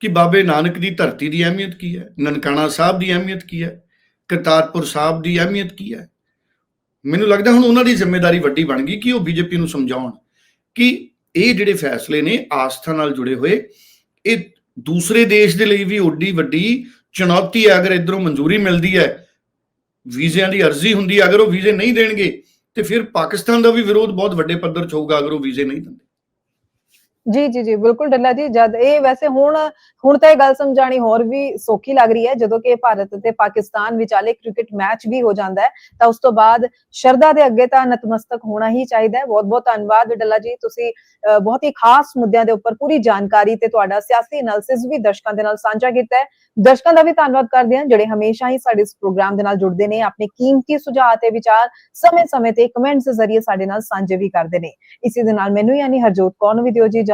ਕਿ ਬਾਬੇ ਨਾਨਕ ਦੀ ਧਰਤੀ ਦੀ ਅਹਿਮੀਅਤ ਕੀ ਹੈ ਨਨਕਾਣਾ ਸਾਹਿਬ ਦੀ ਅਹਿਮੀਅਤ ਕੀ ਹੈ? ਕਰਤਾਰਪੁਰ ਸਾਹਿਬ ਦੀ ਅਹਿਮੀਅਤ ਕੀ ਹੈ? ਮੈਨੂੰ ਲੱਗਦਾ ਹੁਣ ਉਹਨਾਂ ਦੀ ਜ਼ਿੰਮੇਵਾਰੀ ਵੱਡੀ ਬਣ ਗਈ ਕਿ ਉਹ ਬੀਜੇਪੀ ਨੂੰ ਸਮਝਾਉਣ ਕਿ ਇਹ ਜਿਹੜੇ ਫੈਸਲੇ ਨੇ ਆਸਥਾ ਨਾਲ ਜੁੜੇ ਹੋਏ, ਇਹ ਦੂਸਰੇ ਦੇਸ਼ ਦੇ ਲਈ ਵੀ ਓਡੀ ਵੱਡੀ ਚੁਣੌਤੀ ਹੈ। ਅਗਰ ਇਧਰੋਂ ਮਨਜ਼ੂਰੀ ਮਿਲਦੀ ਹੈ, ਵੀਜ਼ਿਆਂ ਦੀ ਅਰਜ਼ੀ ਹੁੰਦੀ ਹੈ, ਅਗਰ ਉਹ ਵੀਜ਼ੇ ਨਹੀਂ ਦੇਣਗੇ, ਤੇ ਫਿਰ ਪਾਕਿਸਤਾਨ ਦਾ ਵੀ ਵਿਰੋਧ ਬਹੁਤ ਵੱਡੇ ਪੱਧਰ 'ਚ ਹੋਊਗਾ, ਅਗਰ ਉਹ ਵੀਜ਼ੇ ਨਹੀਂ ਦਿੰਦੇ। ਜੀ ਜੀ ਜੀ, ਬਿਲਕੁਲ ਡੱਲਾ ਜੀ, ਜਦ ਇਹ ਵੈਸੇ ਹੁਣ ਹੁਣ ਤਾਂ ਇਹ ਗੱਲ ਸਮਝਾਣੀ ਹੋਰ ਵੀ ਸੌਖੀ ਲੱਗ ਰਹੀ ਹੈ, ਜਦੋਂ ਕਿ ਭਾਰਤ ਤੇ ਪਾਕਿਸਤਾਨ ਵਿਚਾਲੇ ਕ੍ਰਿਕਟ ਮੈਚ ਵੀ ਹੋ ਜਾਂਦਾ ਹੈ, ਤਾਂ ਉਸ ਤੋਂ ਬਾਅਦ ਸ਼ਰਧਾ ਦੇ ਅੱਗੇ ਤਾਂ ਨਤਮਸਤਕ ਹੋਣਾ ਹੀ ਚਾਹੀਦਾ ਹੈ। ਬਹੁਤ ਬਹੁਤ ਧੰਨਵਾਦ ਡੱਲਾ ਜੀ, ਤੁਸੀਂ ਬਹੁਤ ਹੀ ਖਾਸ ਮੁੱਦਿਆਂ ਦੇ ਉੱਪਰ ਪੂਰੀ ਜਾਣਕਾਰੀ ਤੇ ਤੁਹਾਡਾ ਸਿਆਸੀ ਐਨਾਲਿਸਿਸ ਵੀ ਦਰਸ਼ਕਾਂ ਦੇ ਨਾਲ ਸਾਂਝਾ ਕੀਤਾ ਹੈ। ਦਰਸ਼ਕਾਂ ਦਾ ਵੀ ਧੰਨਵਾਦ ਕਰਦੇ ਹਾਂ, ਜਿਹੜੇ ਹਮੇਸ਼ਾ ਹੀ ਸਾਡੇ ਇਸ ਪ੍ਰੋਗਰਾਮ ਦੇ ਨਾਲ ਜੁੜਦੇ ਨੇ, ਆਪਣੇ ਕੀਮਤੀ ਸੁਝਾਅ ਤੇ ਵਿਚਾਰ ਸਮੇਂ-ਸਮੇਂ ਤੇ ਕਮੈਂਟਸ ਜ਼ਰੀਏ ਸਾਡੇ ਨਾਲ ਸਾਂਝੇ ਵੀ ਕਰਦੇ ਨੇ। ਇਸੇ ਦੇ ਨਾਲ ਮੈਨੂੰ ਯਾਨੀ ਹਰਜੋਤ ਕੌਰ ਨੂੰ ਵੀ ਦਿਓ ਜੀ